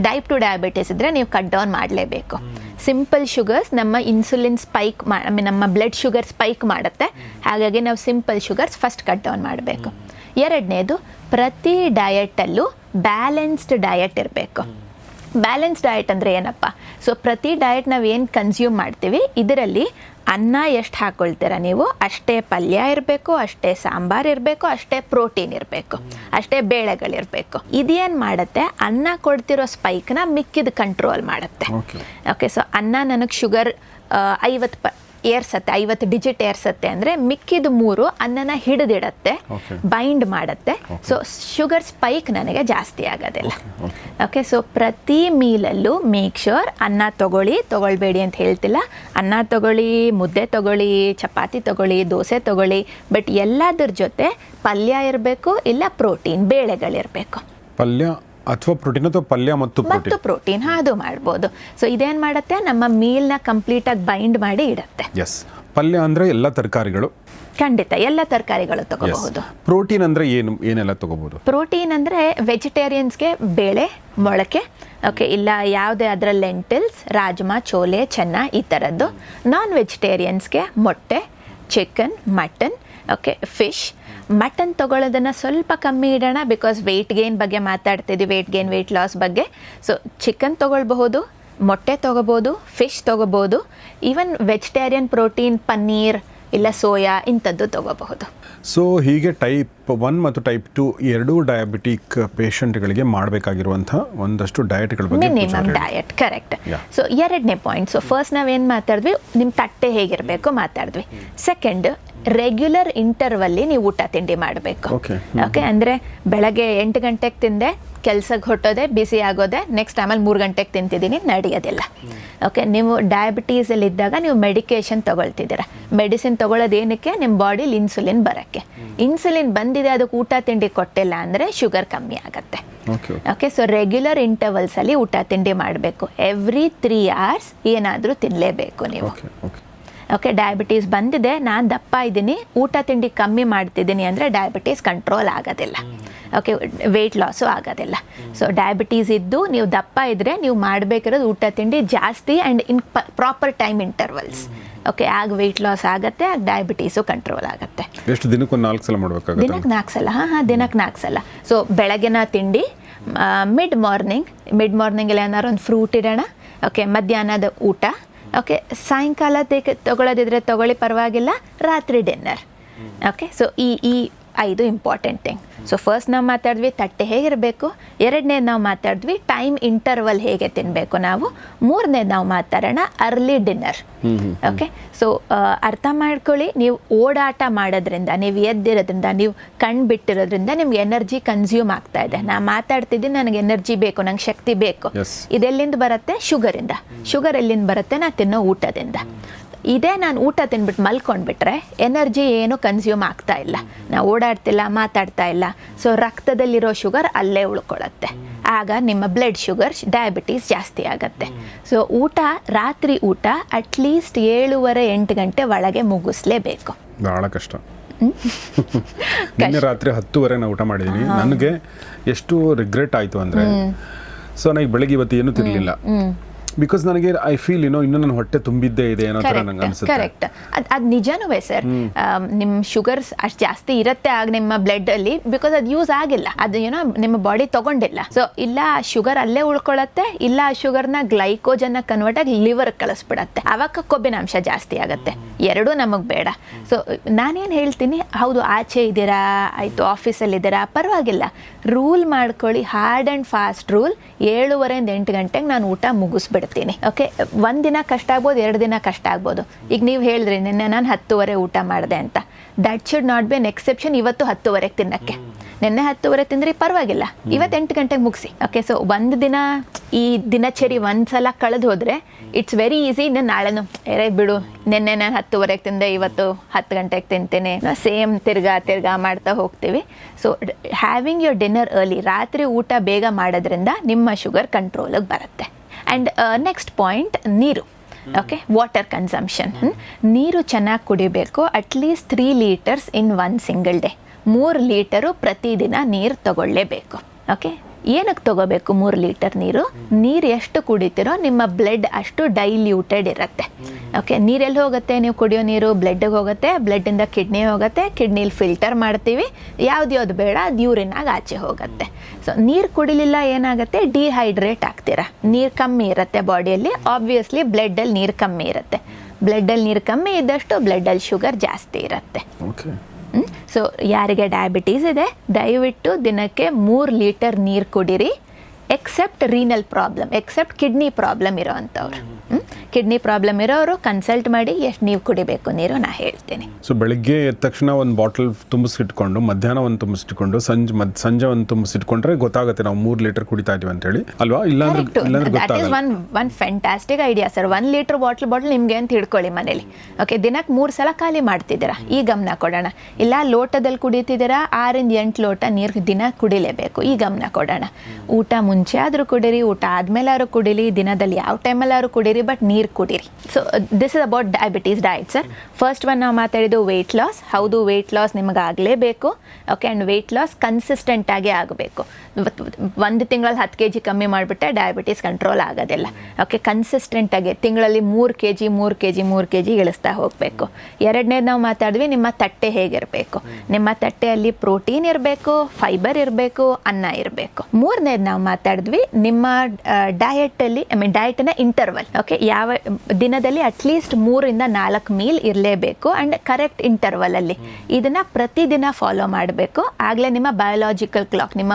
ಡೈಪ್ ಟು ಡಯಾಬಿಟಿಸ್ ಇದ್ದರೆ ನೀವು ಕಟ್ ಡೌನ್ ಮಾಡಲೇಬೇಕು. ಸಿಂಪಲ್ ಶುಗರ್ಸ್ ನಮ್ಮ ಇನ್ಸುಲಿನ್ ಸ್ಪೈಕ್ ನಮ್ಮ ಬ್ಲಡ್ ಶುಗರ್ ಸ್ಪೈಕ್ ಮಾಡುತ್ತೆ. ಹಾಗಾಗಿ ನಾವು simple sugars first cut down ಮಾಡಬೇಕು. ಎರಡನೇದು ಪ್ರತಿ ಡಯಟಲ್ಲೂ ಬ್ಯಾಲೆನ್ಸ್ಡ್ ಡಯಟ್ ಇರಬೇಕು. ಬ್ಯಾಲೆನ್ಸ್ ಡಯಟ್ ಅಂದರೆ ಏನಪ್ಪ? ಸೊ ಪ್ರತಿ ಡಯಟ್ ನಾವು ಏನು ಕನ್ಸ್ಯೂಮ್ ಮಾಡ್ತೀವಿ? ಇದರಲ್ಲಿ ಅನ್ನ ಎಷ್ಟು ಹಾಕ್ಕೊಳ್ತೀರ ನೀವು? ಅಷ್ಟೇ ಪಲ್ಯ ಇರಬೇಕು ಅಷ್ಟೇ ಸಾಂಬಾರ್ ಇರಬೇಕು ಅಷ್ಟೇ ಪ್ರೋಟೀನ್ ಇರಬೇಕು ಅಷ್ಟೇ ಬೇಳೆಗಳಿರಬೇಕು. ಇದೇನು ಮಾಡುತ್ತೆ? ಅನ್ನ ಕೊಡ್ತಿರೋ ಸ್ಪೈಕ್ನ ಮಿಕ್ಕಿದ ಕಂಟ್ರೋಲ್ ಮಾಡುತ್ತೆ. ಓಕೆ ಓಕೆ ಸೊ ಅನ್ನ ನನಗೆ ಶುಗರ್ ಐವತ್ತು ಪ ಏರ್ಸತ್ತೆ ಐವತ್ತು ಡಿಜಿಟ್ ಏರ್ಸತ್ತೆ ಅಂದರೆ ಮಿಕ್ಕಿದ ಮೂರು ಅನ್ನನ ಹಿಡಿದಿಡತ್ತೆ. ಬೈಂಡ್ ಮಾಡುತ್ತೆ. ಸೊ ಶುಗರ್ ಸ್ಪೈಕ್ ನನಗೆ ಜಾಸ್ತಿ ಆಗೋದಿಲ್ಲ ಓಕೆ ಓಕೆ ಸೊ ಪ್ರತಿ ಮೀಲಲ್ಲೂ ಮೇಕ್ ಶ್ಯೂರ್ ಅನ್ನ ತಗೊಳ್ಳಿ ತಗೊಳ್ಬೇಡಿ ಅಂತ ಹೇಳ್ತಿಲ್ಲ. ಅನ್ನ ತೊಗೊಳ್ಳಿ ಮುದ್ದೆ ತಗೊಳ್ಳಿ ಚಪಾತಿ ತಗೊಳ್ಳಿ ದೋಸೆ ತಗೊಳ್ಳಿ ಬಟ್ ಎಲ್ಲದ್ರ ಜೊತೆ ಪಲ್ಯ ಇರಬೇಕು ಇಲ್ಲ ಪ್ರೋಟೀನ್ ಬೇಳೆಗಳಿರಬೇಕು. ಪಲ್ಯ ಅಥವಾ ಪ್ರೋಟೀನ್ ಅಥವಾ ಪಲ್ಯ ಮತ್ತು ಮತ್ತು ಪ್ರೋಟೀನ್ ಹಾ ಅದು ಮಾಡ್ಬೋದು. ಸೊ ಇದೇನು ಮಾಡುತ್ತೆ? ನಮ್ಮ ಮೀಲ್ನ ಕಂಪ್ಲೀಟಾಗಿ ಬೈಂಡ್ ಮಾಡಿ ಇಡುತ್ತೆ. ಎಸ್ ಪಲ್ಯ ಅಂದರೆ ಎಲ್ಲ ತರಕಾರಿಗಳು? ಖಂಡಿತ ಎಲ್ಲ ತರಕಾರಿಗಳು ತಗೋಬಹುದು. ಪ್ರೋಟೀನ್ ಅಂದರೆ ಏನು ಏನೆಲ್ಲ ತಗೋಬಹುದು? ಪ್ರೋಟೀನ್ ಅಂದರೆ ವೆಜಿಟೇರಿಯನ್ಸ್ಗೆ ಬೇಳೆ ಮೊಳಕೆ ಓಕೆ ಇಲ್ಲ ಯಾವುದೇ ಅದರ ಲೆಂಟಿಲ್ಸ್ ರಾಜ್ಮಾ ಚೋಲೆ ಚೆನ್ನ ಈ ಥರದ್ದು ನಾನ್ ವೆಜಿಟೇರಿಯನ್ಸ್ಗೆ ಮೊಟ್ಟೆ chicken mutton okay fish mutton ತೊಗೊಳ್ಳೋದನ್ನು ಸ್ವಲ್ಪ ಕಮ್ಮಿ ಇಡೋಣ ಬಿಕಾಸ್ ವೆಯ್ಟ್ ಗೇನ್ ಬಗ್ಗೆ ಮಾತಾಡ್ತಿದ್ವಿ ವೆಯ್ಟ್ ಗೇನ್ ವೆಯ್ಟ್ ಲಾಸ್ ಬಗ್ಗೆ. ಸೊ ಚಿಕನ್ ತೊಗೊಳ್ಬಹುದು, ಮೊಟ್ಟೆ ತೊಗೋಬೋದು ಫಿಶ್ ತೊಗೋಬೋದು ಈವನ್ ವೆಜಿಟೇರಿಯನ್ ಪ್ರೋಟೀನ್ ಪನ್ನೀರ್ ಇಲ್ಲ ಸೋಯಾ ಇಂಥದ್ದು ತೊಗೋಬಹುದು ಸೊ ಹೀಗೆ ಟೈಪ್ ಒನ್ ಮತ್ತು ಟೈಪ್ ಟು ಎರಡೂ ಡಯಾಬಿಟಿಕ್ ಪೇಷಂಟ್ಗಳಿಗೆ ಮಾಡಬೇಕಾಗಿರುವಂಥ ಒಂದಷ್ಟು ಡಯಟ್ಗಳ ಬಗ್ಗೆ ಡಯಟ್ ಕರೆಕ್ಟ್. ಸೊ ಎರಡನೇ ಪಾಯಿಂಟ್ ಸೊ ಫಸ್ಟ್ ನಾವೇನು ಮಾತಾಡಿದ್ವಿ? ನಿಮ್ಮ ತಟ್ಟೆ ಹೇಗಿರಬೇಕು ಮಾತಾಡಿದ್ವಿ. ಸೆಕೆಂಡ್ ರೆಗ್ಯುಲರ್ ಇಂಟರ್ವಲ್ಲಿ ನೀವು ಊಟ ತಿಂಡಿ ಮಾಡಬೇಕು. ಓಕೆ ಅಂದರೆ ಬೆಳಗ್ಗೆ ಎಂಟು ಗಂಟೆಗೆ ತಿಂದೆ ಕೆಲ್ಸಕ್ಕೆ ಹೊಟ್ಟೋದೆ ಬಿಸಿ ಆಗೋದೆ ನೆಕ್ಸ್ಟ್ ಆಮೇಲೆ ಮೂರು ಗಂಟೆಗೆ ತಿಂತಿದ್ದೀನಿ ನಡೆಯೋದಿಲ್ಲ. ಓಕೆ ನೀವು ಡಯಾಬಿಟೀಸಲ್ಲಿ ಇದ್ದಾಗ ನೀವು ಮೆಡಿಕೇಶನ್ ತಗೊಳ್ತಿದ್ದೀರ. ಮೆಡಿಸಿನ್ ತೊಗೊಳ್ಳೋದು ಏನಕ್ಕೆ? ನಿಮ್ಮ ಬಾಡಿಲಿ ಇನ್ಸುಲಿನ್ ಬರೋಕ್ಕೆ. ಇನ್ಸುಲಿನ್ ಬಂದಿದೆ ಅದಕ್ಕೆ ಊಟ ತಿಂಡಿ ಕೊಟ್ಟಿಲ್ಲ ಅಂದರೆ ಶುಗರ್ ಕಮ್ಮಿ ಆಗುತ್ತೆ. ಓಕೆ ಸೊ ರೆಗ್ಯುಲರ್ ಇಂಟರ್ವಲ್ಸಲ್ಲಿ ಊಟ ತಿಂಡಿ ಮಾಡಬೇಕು. ಎವ್ರಿ ತ್ರೀ ಅವರ್ಸ್ ಏನಾದರೂ ತಿನ್ನಲೇಬೇಕು ನೀವು. ಓಕೆ ಡಯಾಬಿಟೀಸ್ ಬಂದಿದೆ ನಾನು ದಪ್ಪ ಇದ್ದೀನಿ ಊಟ ತಿಂಡಿ ಕಮ್ಮಿ ಮಾಡ್ತಿದ್ದೀನಿ ಅಂದರೆ ಡಯಾಬಿಟೀಸ್ ಕಂಟ್ರೋಲ್ ಆಗೋದಿಲ್ಲ. ಓಕೆ ವೆಯ್ಟ್ ಲಾಸು ಆಗೋದಿಲ್ಲ. ಸೊ ಡಯಾಬಿಟೀಸ್ ಇದ್ದು ನೀವು ದಪ್ಪ ಇದ್ದರೆ ನೀವು ಮಾಡಬೇಕಿರೋದು ಊಟ ತಿಂಡಿ ಜಾಸ್ತಿ and in proper time intervals okay ಆಗ ವೆಯ್ಟ್ ಲಾಸ್ ಆಗುತ್ತೆ ಆಗ ಡಯಾಬಿಟೀಸು ಕಂಟ್ರೋಲ್ ಆಗುತ್ತೆ. ಎಷ್ಟು ದಿನಕ್ಕೆ ನಾಲ್ಕು ಸಲ ಮಾಡಬೇಕಾಗುತ್ತೆ? ದಿನಕ್ಕೆ ನಾಲ್ಕು ಸಲ ಹಾಂ ಹಾಂ ದಿನಕ್ಕೆ ನಾಲ್ಕು ಸಲ. ಸೊ ಬೆಳಗಿನ ತಿಂಡಿ ಮಿಡ್ ಮಾರ್ನಿಂಗ್ ಮಿಡ್ ಮಾರ್ನಿಂಗಲ್ಲಿ ಏನಾದ್ರು ಒಂದು ಫ್ರೂಟ್ ಇಡೋಣ ಓಕೆ ಮಧ್ಯಾಹ್ನದ ಊಟ ಓಕೆ ಸಾಯಂಕಾಲ ತೆಗೆ ತಗೊಳ್ಳೋದಿದ್ರೆ ತಗೊಳ್ಳಿ ಪರವಾಗಿಲ್ಲ ರಾತ್ರಿ ಡಿನ್ನರ್ ಓಕೆ ಸೊ ಈ ಈ ಐದು ಇಂಪಾರ್ಟೆಂಟ್ ಥಿಂಗ್ ಸೊ ಫಸ್ಟ್ ನಾವು ಮಾತಾಡಿದ್ವಿ ತಟ್ಟೆ ಹೇಗಿರಬೇಕು ಎರಡನೇದು ನಾವು ಮಾತಾಡಿದ್ವಿ ಟೈಮ್ ಇಂಟರ್ವಲ್ ಹೇಗೆ ತಿನ್ನಬೇಕು ನಾವು ಮೂರನೇದು ನಾವು ಮಾತಾಡೋಣ ಅರ್ಲಿ ಡಿನ್ನರ್ ಓಕೆ ಸೊ ಅರ್ಥ ಮಾಡ್ಕೊಳ್ಳಿ ನೀವು ಓಡಾಟ ಮಾಡೋದ್ರಿಂದ ನೀವು ಎದ್ದಿರೋದ್ರಿಂದ ನೀವು ಕಣ್ಣು ಬಿಟ್ಟಿರೋದ್ರಿಂದ ನಿಮ್ಗೆ ಎನರ್ಜಿ ಕನ್ಸ್ಯೂಮ್ ಆಗ್ತಾ ಇದೆ. ನಾ ಮಾತಾಡ್ತಿದ್ದೀನಿ ನನಗೆ ಎನರ್ಜಿ ಬೇಕು ನಂಗೆ ಶಕ್ತಿ ಬೇಕು. ಇದೆಲ್ಲಿಂದ ಬರುತ್ತೆ? ಶುಗರಿಂದ ಶುಗರ್ ಎಲ್ಲಿಂದ ಬರುತ್ತೆ? ನಾ ತಿನ್ನೋ ಊಟದಿಂದ. ಇದೇ ನಾನು ಊಟ ತಿನ್ಬಿಟ್ಟು ಮಲ್ಕೊಂಡ್ಬಿಟ್ರೆ ಎನರ್ಜಿ ಏನು ಕನ್ಸ್ಯೂಮ್ ಆಗ್ತಾ ಇಲ್ಲ. ನಾವು ಓಡಾಡ್ತಿಲ್ಲ ಮಾತಾಡ್ತಾ ಇಲ್ಲ. ಸೊ ರಕ್ತದಲ್ಲಿರೋ ಶುಗರ್ ಅಲ್ಲೇ ಉಳ್ಕೊಳ್ಳುತ್ತೆ. ಆಗ ನಿಮ್ಮ ಬ್ಲಡ್ ಶುಗರ್ ಡಯಾಬಿಟೀಸ್ ಜಾಸ್ತಿ ಆಗುತ್ತೆ. ಸೊ ಊಟ ರಾತ್ರಿ ಊಟ ಅಟ್ಲೀಸ್ಟ್ ಏಳುವರೆ ಎಂಟು ಗಂಟೆ ಒಳಗೆ ಮುಗಿಸ್ಲೇಬೇಕು. ಭಾಳ ಕಷ್ಟ. <laughs> ನಿನ್ನೆ ರಾತ್ರಿ ಹತ್ತುವರೆ ನಾನು ಊಟ ಮಾಡಿದ್ದೀನಿ ನನಗೆ ಎಷ್ಟು ರಿಗ್ರೆಟ್ ಆಯಿತು ಅಂದರೆ. ಸೊ ನನಗೆ ಬೆಳಗ್ಗೆ ಇವತ್ತು ಏನೂ ತಿನ್ನಲಿಲ್ಲ ಬಿಕಾಸ್ ನನಗೆ ಐ ಫೀಲ್ ಏನೋ ಇನ್ನೂ ನನ್ನ ಹೊಟ್ಟೆ ತುಂಬಿದ್ದೇ ಇದೆ ಅನ್ನೋ ಥರ ನಂಗೆ ಅನ್ಸುತ್ತೆ. ಕರೆಕ್ಟ್ ಅದು ಅದು ನಿಜನೂ ಸರ್ ನಿಮ್ಮ ಶುಗರ್ ಅಷ್ಟು ಜಾಸ್ತಿ ಇರುತ್ತೆ ಆಗ ನಿಮ್ಮ ಬ್ಲಡ್ ಅಲ್ಲಿ ಬಿಕಾಸ್ ಅದು ಯೂಸ್ ಆಗಿಲ್ಲ. ಅದು ಏನೋ ನಿಮ್ಮ ಬಾಡಿ ತಗೊಂಡಿಲ್ಲ. ಸೊ ಇಲ್ಲ ಶುಗರ್ ಅಲ್ಲೇ ಉಳ್ಕೊಳ್ಳುತ್ತೆ ಇಲ್ಲ ಶುಗರ್ನ ಗ್ಲೈಕೋಜನ್ನ ಕನ್ವರ್ಟ್ ಆಗಿ ಲಿವರ್ ಕಳಿಸ್ಬಿಡತ್ತೆ. ಅವಾಗ ಕೊಬ್ಬಿನಾಂಶ ಜಾಸ್ತಿ ಆಗುತ್ತೆ. ಎರಡೂ ನಮಗೆ ಬೇಡ. ಸೊ ನಾನೇನು ಹೇಳ್ತೀನಿ ಹೌದು ಆಚೆ ಇದ್ದೀರಾ ಆಯಿತು ಆಫೀಸಲ್ಲಿ ಇದ್ದೀರಾ ಪರವಾಗಿಲ್ಲ. ರೂಲ್ ಮಾಡ್ಕೊಳ್ಳಿ ಹಾರ್ಡ್ ಆ್ಯಂಡ್ ಫಾಸ್ಟ್ ರೂಲ್ ಏಳುವರೆಯಿಂದ ಎಂಟು ಗಂಟೆಗೆ ನಾನು ಊಟ ಮುಗಿಸ್ಬಿಡ್ತೀನಿ ಓಕೆ ಒಂದಿನ ಕಷ್ಟ ಆಗ್ಬೋದು, ಎರಡು ದಿನ ಕಷ್ಟ ಆಗ್ಬೋದು. ಈಗ ನೀವು ಹೇಳಿದ್ರಿ, ನಿನ್ನೆ ನಾನು ಹತ್ತುವರೆ ಊಟ ಮಾಡಿದೆ ಅಂತ. That should not be an exception ಇವತ್ತು ಹತ್ತುವರೆಗೆ ತಿನ್ನಕ್ಕೆ. ನಿನ್ನೆ ಹತ್ತುವರೆ ತಿಂದ್ರೆ ಪರವಾಗಿಲ್ಲ. ಇವತ್ತು ಎಂಟು ಗಂಟೆಗೆ ಮುಗಿಸಿ ಓಕೆ ಸೊ ಒಂದು ದಿನ ಈ ದಿನಚರಿ ಒಂದ್ಸಲ ಕಳೆದು ಹೋದರೆ ಇಟ್ಸ್ ವೆರಿ ಈಸಿ ಇನ್ನು ನಾಳೆನು ಎರೇ ಬಿಡು, ನಿನ್ನೆ ನಾನು ಹತ್ತುವರೆಗೆ ತಿಂದೆ, ಇವತ್ತು ಹತ್ತು ಗಂಟೆಗೆ ತಿಂತೇನೆ. ಸೇಮ್ ತಿರ್ಗಾ ತಿರ್ಗಾ ಮಾಡ್ತಾ ಹೋಗ್ತೀವಿ. So having your dinner early ರಾತ್ರಿ ಊಟ ಬೇಗ ಮಾಡೋದ್ರಿಂದ ನಿಮ್ಮ ಶುಗರ್ ಕಂಟ್ರೋಲಿಗೆ ಬರುತ್ತೆ. ಆ್ಯಂಡ್ ನೆಕ್ಸ್ಟ್ ಪಾಯಿಂಟ್ ನೀರು. ಓಕೆ ವಾಟರ್ ಕನ್ಸಂಪ್ಷನ್ ನೀರು ಚೆನ್ನಾಗಿ ಕುಡಿಬೇಕು at least three litres in one single day ಮೂರು ಲೀಟರು ಪ್ರತಿದಿನ ನೀರು ತಗೊಳ್ಳೇಬೇಕು. ಓಕೆ ಏನಕ್ಕೆ ತಗೋಬೇಕು ಮೂರು ಲೀಟರ್ ನೀರು? ನೀರು ಎಷ್ಟು ಕುಡಿತೀರೋ ನಿಮ್ಮ ಬ್ಲಡ್ ಅಷ್ಟು ಡೈಲ್ಯೂಟೆಡ್ ಇರುತ್ತೆ. ಓಕೆ ನೀರೆಲ್ಲಿ ಹೋಗುತ್ತೆ? ನೀವು ಕುಡಿಯೋ ನೀರು ಬ್ಲಡ್ಗೆ ಹೋಗುತ್ತೆ ಬ್ಲಡ್ಡಿಂದ ಕಿಡ್ನಿ ಹೋಗುತ್ತೆ, ಕಿಡ್ನಿಲಿ ಫಿಲ್ಟರ್ ಮಾಡ್ತೀವಿ, ಯಾವ್ದು ಯಾವ್ದು ಬೇಡ ಅದು ಯೂರಿನಾಗ ಆಚೆ ಹೋಗುತ್ತೆ. ಸೊ ನೀರು ಕುಡಿಲಿಲ್ಲ ಏನಾಗುತ್ತೆ? ಡಿಹೈಡ್ರೇಟ್ ಆಗ್ತೀರಾ. ನೀರು ಕಮ್ಮಿ ಇರುತ್ತೆ ಬಾಡಿಯಲ್ಲಿ ಆಬ್ವಿಯಸ್ಲಿ ಬ್ಲಡ್ಡಲ್ಲಿ ನೀರು ಕಮ್ಮಿ ಇರುತ್ತೆ. ಬ್ಲಡ್ಡಲ್ಲಿ ನೀರು ಕಮ್ಮಿ ಇದ್ದಷ್ಟು ಬ್ಲಡ್ಡಲ್ಲಿ ಶುಗರ್ ಜಾಸ್ತಿ ಇರುತ್ತೆ. ಸೊ ಯಾರಿಗೆ ಡಯಾಬಿಟೀಸ್ ಇದೆ, ದಯವಿಟ್ಟು ದಿನಕ್ಕೆ ಮೂರು ಲೀಟರ್ ನೀರು ಕುಡೀರಿ. Except renal problem except kidney problem ಇರೋವಂಥವ್ರು kidney problem ಇರೋರು ಕನ್ಸಲ್ಟ್ ಮಾಡಿ ಎಷ್ಟು ನೀವು ಕುಡಿಬೇಕು ನೀರು ನಾ ಹೇಳ್ತೇನೆ. ಸೊ ಬೆಳಿಗ್ಗೆ ಎದ್ದ ತಕ್ಷಣ ಒಂದು ಬಾಟಲ್ ತುಂಬಿಸಿಟ್ಕೊಂಡು ಮಧ್ಯಾಹ್ನ ಒಂದು ತುಂಬಿಸಿಟ್ಕೊಂಡು ಸಂಜೆ ಮದ್ ಸಂಜೆ ಒಂದು ತುಂಬಿಸಿಟ್ಕೊಂಡ್ರೆ ಗೊತ್ತಾಗುತ್ತೆ ನಾವು ಮೂರು ಲೀಟರ್ ಕುಡಿತಾ ಇದೀವಿ ಅಂತ ಹೇಳಿ ಅಲ್ವಾ? ಇಲ್ಲಾಂದ್ರೆ ಇಲ್ಲಾಂದ್ರೆ ದಟ್ ಈಸ್ ಗೊತ್ತಾಗಲ್ಲ. One one fantastic idea sir one litre bottle bottle ನಿಮಗೆ ಅಂತ ಹಿಡ್ಕೊಳ್ಳಿ ಮನೇಲಿ. ಓಕೆ ದಿನಕ್ಕೆ ಮೂರು ಸಲ ಖಾಲಿ ಮಾಡ್ತಿದ್ದೀರಾ? ಈ ಗಮನ ಕೊಡೋಣ. ಇಲ್ಲ ಲೋಟದಲ್ಲಿ ಕುಡಿತಿದ್ದೀರಾ? ಆರಿಂದ ಎಂಟು ಲೋಟ ನೀರು ದಿನ ಕುಡಿಲೇಬೇಕು. ಈ ಗಮನ ಕೊಡೋಣ. ಊಟ ಮುಂಚೆ ಆದರೂ ಕುಡಿರಿ ಊಟ ಆದ್ಮೇಲೆ ಕುಡಿಲಿ ದಿನದಲ್ಲಿ ಯಾವ ಟೈಮಲ್ಲಾದ್ರೂ ಕುಡೀರಿ ಬಟ್ ನೀರು ಕುಡೀರಿ. So this is about diabetes diet sir first one ನಾವು ಮಾತಾಡಿದ್ದು ವೆಯ್ಟ್ ಲಾಸ್ ಹೌದು ವೆಯ್ಟ್ ಲಾಸ್ ನಿಮಗೆ ಆಗಲೇಬೇಕು ಓಕೆ ಆ್ಯಂಡ್ ವೆಯ್ಟ್ ಲಾಸ್ ಕನ್ಸಿಸ್ಟೆಂಟಾಗಿ ಆಗಬೇಕು. ಒಂದು ತಿಂಗಳಲ್ಲಿ ಹತ್ತು ಕೆ ಜಿ ಕಮ್ಮಿ ಮಾಡಿಬಿಟ್ಟೆ ಡಯಾಬಿಟೀಸ್ ಕಂಟ್ರೋಲ್ ಆಗೋದಿಲ್ಲ. ಓಕೆ ಕನ್ಸಿಸ್ಟೆಂಟಾಗಿ ತಿಂಗಳಲ್ಲಿ ಮೂರು ಕೆ ಜಿ ಮೂರು ಕೆ ಜಿ ಮೂರು ಕೆ ಜಿ ಇಳಿಸ್ತಾ ಹೋಗಬೇಕು. ಎರಡನೇದು ನಾವು ಮಾತಾಡಿದ್ವಿ ನಿಮ್ಮ ತಟ್ಟೆ ಹೇಗಿರಬೇಕು? ನಿಮ್ಮ ತಟ್ಟೆಯಲ್ಲಿ ಪ್ರೋಟೀನ್ ಇರಬೇಕು ಫೈಬರ್ ಇರಬೇಕು ಅನ್ನ ಇರಬೇಕು. ಮೂರನೇದು ನಾವು ಮಾತಾಡಿದ್ವಿ ನಿಮ್ಮ ಡಯಟಲ್ಲಿ ಐ ಮೀನ್ ಡಯಟ್ನ ಇಂಟರ್ವಲ್ ಓಕೆ ಯಾವ ದಿನದಲ್ಲಿ ಅಟ್ಲೀಸ್ಟ್ ಮೂರಿಂದ ನಾಲ್ಕು ಮೀಲ್ ಇರಲೇಬೇಕು ಆ್ಯಂಡ್ ಕರೆಕ್ಟ್ ಇಂಟರ್ವಲಲ್ಲಿ ಇದನ್ನು ಪ್ರತಿದಿನ ಫಾಲೋ ಮಾಡಬೇಕು. ಆಗಲೇ ನಿಮ್ಮ ಬಯೋಲಾಜಿಕಲ್ ಕ್ಲಾಕ್ ನಿಮ್ಮ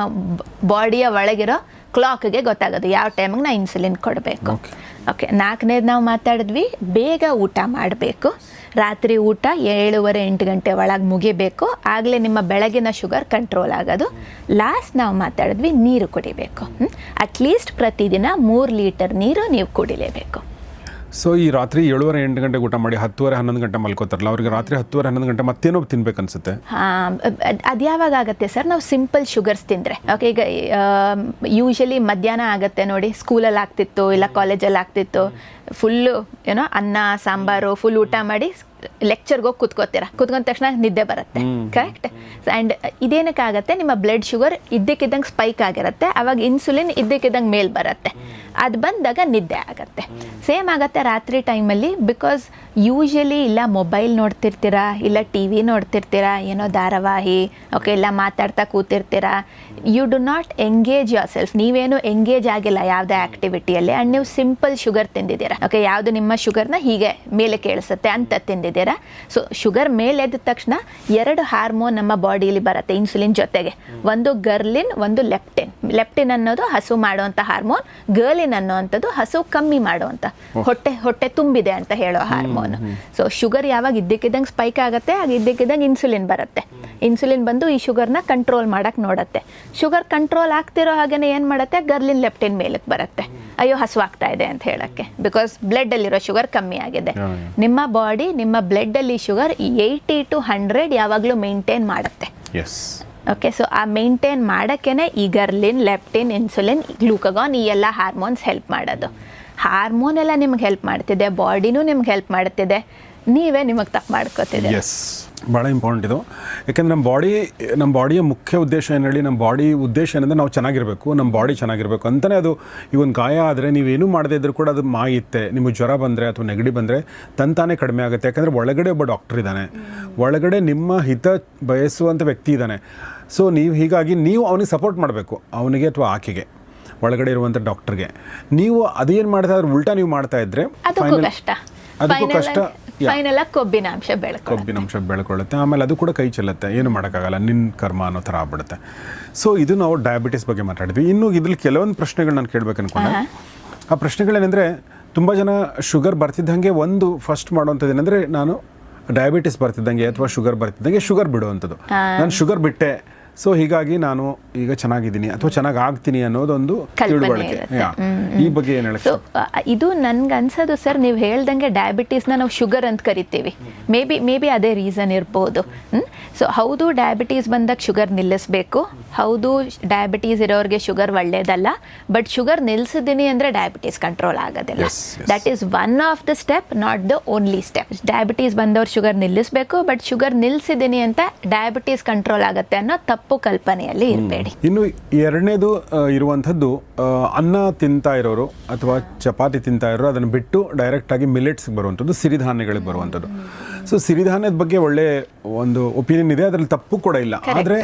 ಬಾಡಿಯ ಒಳಗಿರೋ ಕ್ಲಾಕ್ಗೆ ಗೊತ್ತಾಗೋದು ಯಾವ ಟೈಮಿಗೆ ನಾವು ಇನ್ಸುಲಿನ್ ಕೊಡಬೇಕು. ಓಕೆ ನಾಲ್ಕನೇದು ನಾವು ಮಾತಾಡಿದ್ವಿ ಬೇಗ ಊಟ ಮಾಡಬೇಕು. ರಾತ್ರಿ ಊಟ ಏಳುವರೆ ಎಂಟು ಗಂಟೆ ಒಳಗೆ ಮುಗಿಬೇಕು. ಆಗಲೇ ನಿಮ್ಮ ಬೆಳಗಿನ ಶುಗರ್ ಕಂಟ್ರೋಲ್ ಆಗೋದು. ಲಾಸ್ಟ್ ನಾವು ಮಾತಾಡಿದ್ವಿ ನೀರು ಕುಡಿಬೇಕು. ಅಟ್ಲೀಸ್ಟ್ ಪ್ರತಿದಿನ ಮೂರು ಲೀಟರ್ ನೀರು ನೀವು ಕುಡಿಲೇಬೇಕು. ಸೊ ಈ ರಾತ್ರಿ ಏಳುವರೆ ಎಂಟು ಗಂಟೆಗೆ ಊಟ ಮಾಡಿ ಹತ್ತುವರೆ ಹನ್ನೊಂದು ಗಂಟೆ ಮಲ್ಕೋತಾರಲ್ಲ, ಅವ್ರಿಗೆ ರಾತ್ರಿ ಹತ್ತುವರೆ ಹನ್ನೊಂದು ಗಂಟೆ ಮತ್ತೇನೋ ತಿನ್ಬೇಕನ್ಸುತ್ತೆ? ಅದು ಯಾವಾಗ ಆಗುತ್ತೆ ಸರ್? ನಾವು ಸಿಂಪಲ್ ಶುಗರ್ಸ್ ತಿಂದರೆ. ಓಕೆ ಈಗ ಯೂಶಲಿ ಮಧ್ಯಾಹ್ನ ಆಗುತ್ತೆ ನೋಡಿ ಸ್ಕೂಲಲ್ಲಿ ಆಗ್ತಿತ್ತು, ಇಲ್ಲ ಕಾಲೇಜಲ್ಲಿ ಆಗ್ತಿತ್ತು. ಫುಲ್ಲು ಏನೋ ಅನ್ನ ಸಾಂಬಾರು ಫುಲ್ ಊಟ ಮಾಡಿ ಲೆಕ್ಚರ್ಗೆ ಹೋಗಿ ಕುತ್ಕೋತೀರ. ಕುತ್ಕೊಂಡ ತಕ್ಷಣ ನಿದ್ದೆ ಬರುತ್ತೆ. ಕರೆಕ್ಟ್ ಆ್ಯಂಡ್ ಇದೇನಕ್ಕಾಗತ್ತೆ? ನಿಮ್ಮ ಬ್ಲಡ್ ಶುಗರ್ ಇದ್ದಕ್ಕಿದ್ದಂಗೆ ಸ್ಪೈಕ್ ಆಗಿರುತ್ತೆ. ಅವಾಗ ಇನ್ಸುಲಿನ್ ಇದ್ದಕ್ಕಿದ್ದಂಗೆ ಮೇಲ್ ಬರುತ್ತೆ. ಅದು ಬಂದಾಗ ನಿದ್ದೆ ಆಗುತ್ತೆ. ಸೇಮ್ ಆಗುತ್ತೆ ರಾತ್ರಿ ಟೈಮಲ್ಲಿ ಬಿಕಾಸ್ ಯೂಶಲಿ ಇಲ್ಲ ಮೊಬೈಲ್ ನೋಡ್ತಿರ್ತೀರಾ ಇಲ್ಲ ಟಿ ವಿ ನೋಡ್ತಿರ್ತೀರಾ ಏನೋ ಧಾರಾವಾಹಿ ಓಕೆ ಇಲ್ಲ ಮಾತಾಡ್ತಾ ಕೂತಿರ್ತೀರಾ you do not engage yourself ನೀವೇನು ಎಂಗೇಜ್ ಆಗಿಲ್ಲ ಯಾವುದೇ ಆ್ಯಕ್ಟಿವಿಟಿಯಲ್ಲಿ ಆ್ಯಂಡ್ ನೀವು ಸಿಂಪಲ್ ಶುಗರ್ ತಿಂದಿದ್ದೀರಾ. ಓಕೆ ಯಾವುದು ನಿಮ್ಮ ಶುಗರ್ನ ಹೀಗೆ ಮೇಲೆ ಕೇಳಿಸುತ್ತೆ ಅಂತ ತಿಂದಿದ್ದೀರಾ? ಸೊ ಶುಗರ್ ಮೇಲೆ ಎದ್ದ ತಕ್ಷಣ ಎರಡು ಹಾರ್ಮೋನ್ ನಮ್ಮ ಬಾಡಿಯಲ್ಲಿ ಬರುತ್ತೆ ಇನ್ಸುಲಿನ್ ಜೊತೆಗೆ. ಒಂದು ಗರ್ಲಿನ್ ಒಂದು ಲೆಪ್ಟಿನ್. ಲೆಪ್ಟಿನ್ ಅನ್ನೋದು ಹಸು ಮಾಡುವಂಥ ಹಾರ್ಮೋನ್ ಗರ್ಲಿನ್ ಅನ್ನೋವಂಥದ್ದು ಹಸು ಕಮ್ಮಿ ಮಾಡುವಂಥ ಹೊಟ್ಟೆ ಹೊಟ್ಟೆ ತುಂಬಿದೆ ಅಂತ ಹೇಳೋ ಹಾರ್ಮೋನ್. ಸೊ ಶುಗರ್ ಯಾವಾಗ ಇದ್ದಕ್ಕಿದ್ದಂಗೆ ಸ್ಪೈಕ್ ಆಗುತ್ತೆ ಆಗ ಇದ್ದಕ್ಕಿದ್ದಂಗೆ ಇನ್ಸುಲಿನ್ ಬರುತ್ತೆ. ಇನ್ಸುಲಿನ್ ಬಂದು ಈ ಶುಗರ್ನ ಕಂಟ್ರೋಲ್ ಮಾಡೋಕ್ಕೆ ನೋಡುತ್ತೆ. ಶುಗರ್ ಕಂಟ್ರೋಲ್ ಆಗ್ತಿರೋ ಹಾಗೇನೆ ಏನು ಮಾಡುತ್ತೆ? ಗರ್ಲಿನ್ ಲೆಪ್ಟಿನ್ ಮೇಲಕ್ಕೆ ಬರುತ್ತೆ. ಅಯ್ಯೋ ಹಸುವಾಗ್ತಾ ಇದೆ ಅಂತ ಹೇಳೋಕ್ಕೆ. ಬಿಕಾಸ್ ಬ್ಲಡ್ಡಲ್ಲಿರೋ ಶುಗರ್ ಕಮ್ಮಿ ಆಗಿದೆ. ನಿಮ್ಮ ಬಾಡಿ ನಿಮ್ಮ ಬ್ಲಡ್ ಅಲ್ಲಿ ಶುಗರ್ ಏಯ್ಟಿ ಟು ಹಂಡ್ರೆಡ್ ಯಾವಾಗಲೂ ಮೇಂಟೈನ್ ಮಾಡುತ್ತೆ. ಓಕೆ ಸೊ ಆ ಮೇಂಟೈನ್ ಮಾಡೋಕ್ಕೇನೆ ಈ ಗರ್ಲಿನ್ ಲೆಪ್ಟಿನ್ ಇನ್ಸುಲಿನ್ ಗ್ಲೂಕಗಾನ್ ಈ ಎಲ್ಲ ಹಾರ್ಮೋನ್ಸ್ ಹೆಲ್ಪ್ ಮಾಡೋದು. ಹಾರ್ಮೋನ್ ಎಲ್ಲ ನಿಮ್ಗೆ ಹೆಲ್ಪ್ ಮಾಡ್ತಿದೆ ಬಾಡಿನೂ ನಿಮ್ಗೆ ಹೆಲ್ಪ್ ಮಾಡ್ತಿದೆ. ನೀವೇ ನಿಮಗೆ ತಪ್ಪು ಮಾಡ್ಕೋತಿದೆ ಭಾಳ ಇಂಪಾರ್ಟೆಂಟ್ ಇದು. ಯಾಕೆಂದರೆ ನಮ್ಮ ಬಾಡಿ ನಮ್ಮ ಬಾಡಿಯ ಮುಖ್ಯ ಉದ್ದೇಶ ಏನು ಹೇಳಿ ನಮ್ಮ ಬಾಡಿ ಉದ್ದೇಶ ಏನಂದರೆ ನಾವು ಚೆನ್ನಾಗಿರಬೇಕು ನಮ್ಮ ಬಾಡಿ ಚೆನ್ನಾಗಿರಬೇಕು ಅಂತಲೇ ಅದು ಈ ಒಂದು ಗಾಯ ಆದರೆ ನೀವೇನು ಮಾಡದೇ ಇದ್ರೂ ಕೂಡ ಅದು ಮಾಯುತ್ತೆ. ನಿಮಗೆ ಜ್ವರ ಬಂದರೆ ಅಥವಾ ನೆಗಡಿ ಬಂದರೆ ತಂತಾನೇ ಕಡಿಮೆ ಆಗುತ್ತೆ. ಯಾಕಂದರೆ ಒಳಗಡೆ ಒಬ್ಬ ಡಾಕ್ಟರ್ ಇದ್ದಾನೆ. ಒಳಗಡೆ ನಿಮ್ಮ ಹಿತ ಬಯಸುವಂಥ ವ್ಯಕ್ತಿ ಇದ್ದಾನೆ. ಸೊ ನೀವು ಹೀಗಾಗಿ ನೀವು ಅವನಿಗೆ ಸಪೋರ್ಟ್ ಮಾಡಬೇಕು ಅವನಿಗೆ ಅಥವಾ ಆಕೆಗೆ ಒಳಗಡೆ ಇರುವಂಥ ಡಾಕ್ಟ್ರಿಗೆ ನೀವು ಅದೇನು ಮಾಡ್ತಾ ಇದ್ರೆ ಉಲ್ಟಾ ನೀವು ಮಾಡ್ತಾ ಇದ್ದರೆ ಅದಕ್ಕೂ ಕಷ್ಟ. ಫೈನಲ್ ಆಗಿ ಕೊಬ್ಬಿನ ಅಂಶ ಬೆಳಕು ಕೊಬ್ಬಿನ ಅಂಶ ಬೆಳ್ಕೊಳ್ಳುತ್ತೆ. ಆಮೇಲೆ ಅದು ಕೂಡ ಕೈ ಚೆಲ್ಲುತ್ತೆ. ಏನು ಮಾಡೋಕ್ಕಾಗಲ್ಲ. ನಿನ್ನ ಕರ್ಮ ಅನ್ನೋ ಥರ ಆಗ್ಬಿಡುತ್ತೆ. ಸೊ ಇದು ನಾವು ಡಯಾಬಿಟಿಸ್ ಬಗ್ಗೆ ಮಾತಾಡಿದ್ವಿ. ಇನ್ನು ಇದ್ರಲ್ಲಿ ಕೆಲವೊಂದು ಪ್ರಶ್ನೆಗಳು ನಾನು ಕೇಳಬೇಕು ಅನ್ಕೊಂಡೆ. ಆ ಪ್ರಶ್ನೆಗಳೇನೆಂದರೆ ತುಂಬ ಜನ ಶುಗರ್ ಬರ್ತಿದ್ದಂಗೆ ಒಂದು ಫಸ್ಟ್ ಮಾಡುವಂಥದ್ದು ಏನಂದರೆ ನಾನು ಡಯಾಬಿಟಿಸ್ ಬರ್ತಿದ್ದಂಗೆ ಅಥವಾ ಶುಗರ್ ಬರ್ತಿದ್ದಂಗೆ ಶುಗರ್ ಬಿಡುವಂಥದ್ದು. ನಾನು ಶುಗರ್ ಬಿಟ್ಟೆ. ಸೊ ಹೀಗಾಗಿ ನಾನು ಈಗ ಚೆನ್ನಾಗಿದ್ದೀನಿ ಅಥವಾ ಚೆನ್ನಾಗಿ ಆಗ್ತೀನಿ ಅನ್ನೋದೊಂದು ತಿಳುವಳಿಕೆ. ಈ ಬಗ್ಗೆ ಏನು ಸೊ ಇದು ನನ್ಗೆ ಅನ್ಸೋದು ಸರ್ ನೀವು ಹೇಳ್ದಂಗೆ ಡಯಾಬಿಟೀಸ್ನ ನಾವು ಶುಗರ್ ಅಂತ ಕರಿತೀವಿ. ಮೇ ಬಿ ಮೇ ಬಿ ಅದೇ ರೀಸನ್ ಇರ್ಬೋದು. ಸೊ ಹೌದು ಡಯಾಬಿಟೀಸ್ ಬಂದಾಗ ಶುಗರ್ ನಿಲ್ಲಿಸಬೇಕು. ಹೌದು ಡಯಾಬಿಟೀಸ್ ಇರೋರಿಗೆ ಶುಗರ್ ಒಳ್ಳೇದಲ್ಲ. ಬಟ್ ಶುಗರ್ ನಿಲ್ಸಿದ್ದೀನಿ ಅಂದರೆ ಡಯಾಬಿಟೀಸ್ ಕಂಟ್ರೋಲ್ ಆಗೋದಿಲ್ಲ. That is one of the step not the only step diabetes ಬಂದವ್ರು ಶುಗರ್ ನಿಲ್ಲಿಸಬೇಕು ಬಟ್ ಶುಗರ್ ನಿಲ್ಸಿದ್ದೀನಿ ಅಂತ ಡಯಾಬಿಟೀಸ್ ಕಂಟ್ರೋಲ್ ಆಗುತ್ತೆ ಅನ್ನೋ ತಪ್ಪು ಕಲ್ಪನೆಯಲ್ಲಿ ಇರಬೇಡಿ. ಇನ್ನು ಎರಡನೇದು ಇರುವಂಥದ್ದು ಅನ್ನ ತಿಂತಾ ಇರೋರು ಅಥವಾ ಚಪಾತಿ ತಿಂತಾ ಇರೋರು ಅದನ್ನು ಬಿಟ್ಟು ಡೈರೆಕ್ಟಾಗಿ ಮಿಲೆಟ್ಸ್ಗೆ ಬರುವಂಥದ್ದು ಸಿರಿಧಾನ್ಯಗಳಿಗೆ ಬರುವಂಥದ್ದು. ಸೊ ಸಿರಿಧಾನ್ಯದ ಬಗ್ಗೆ ಒಳ್ಳೆ ಒಂದು ಒಪಿನಿಯನ್ ಇದೆ ಅದರಲ್ಲಿ ತಪ್ಪು ಕೂಡ ಇಲ್ಲ. ಆದರೆ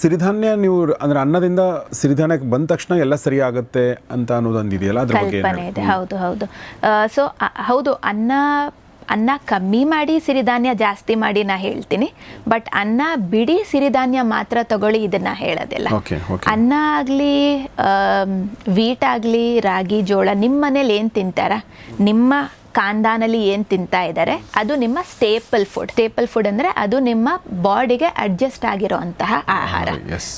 ಸಿರಿಧಾನ್ಯ ನೀವು ಅಂದ್ರೆ ಅನ್ನದಿಂದ ಸಿರಿಧಾನ್ಯಕ್ಕೆ ಬಂದ ತಕ್ಷಣ ಎಲ್ಲ ಸರಿ ಆಗುತ್ತೆ ಅಂತ ಅನ್ನೋದೊಂದು ಇದೆಯಲ್ಲ ಅದ್ರ ಬಗ್ಗೆ ಹೌದು ಹೌದು. ಸೊ ಹೌದು ಅನ್ನ ಅನ್ನ ಕಮ್ಮಿ ಮಾಡಿ ಸಿರಿಧಾನ್ಯ ಜಾಸ್ತಿ ಮಾಡಿ ನಾ ಹೇಳ್ತೀನಿ. ಬಟ್ ಅನ್ನ ಬಿಡಿ ಸಿರಿಧಾನ್ಯ ಮಾತ್ರ ತಗೊಳ್ಳಿ ಇದನ್ನ ಹೇಳೋದಿಲ್ಲ. ಅನ್ನ ಆಗಲಿ ವೀಟ್ ಆಗಲಿ ರಾಗಿ ಜೋಳ ನಿಮ್ಮ ಮನೇಲಿ ಏನು ತಿಂತಾರ? ನಿಮ್ಮ ಕಾಂದಾನಲ್ಲಿ ಏನು ತಿಂತಾ ಇದ್ದಾರೆ ಅದು ನಿಮ್ಮ ಸ್ಟೇಪಲ್ ಫುಡ್ ಸ್ಟೇಪಲ್ ಫುಡ್ ಅಂದರೆ ಅದು ನಿಮ್ಮ ಬಾಡಿಗೆ ಅಡ್ಜಸ್ಟ್ ಆಗಿರುವಂತಹ ಆಹಾರ.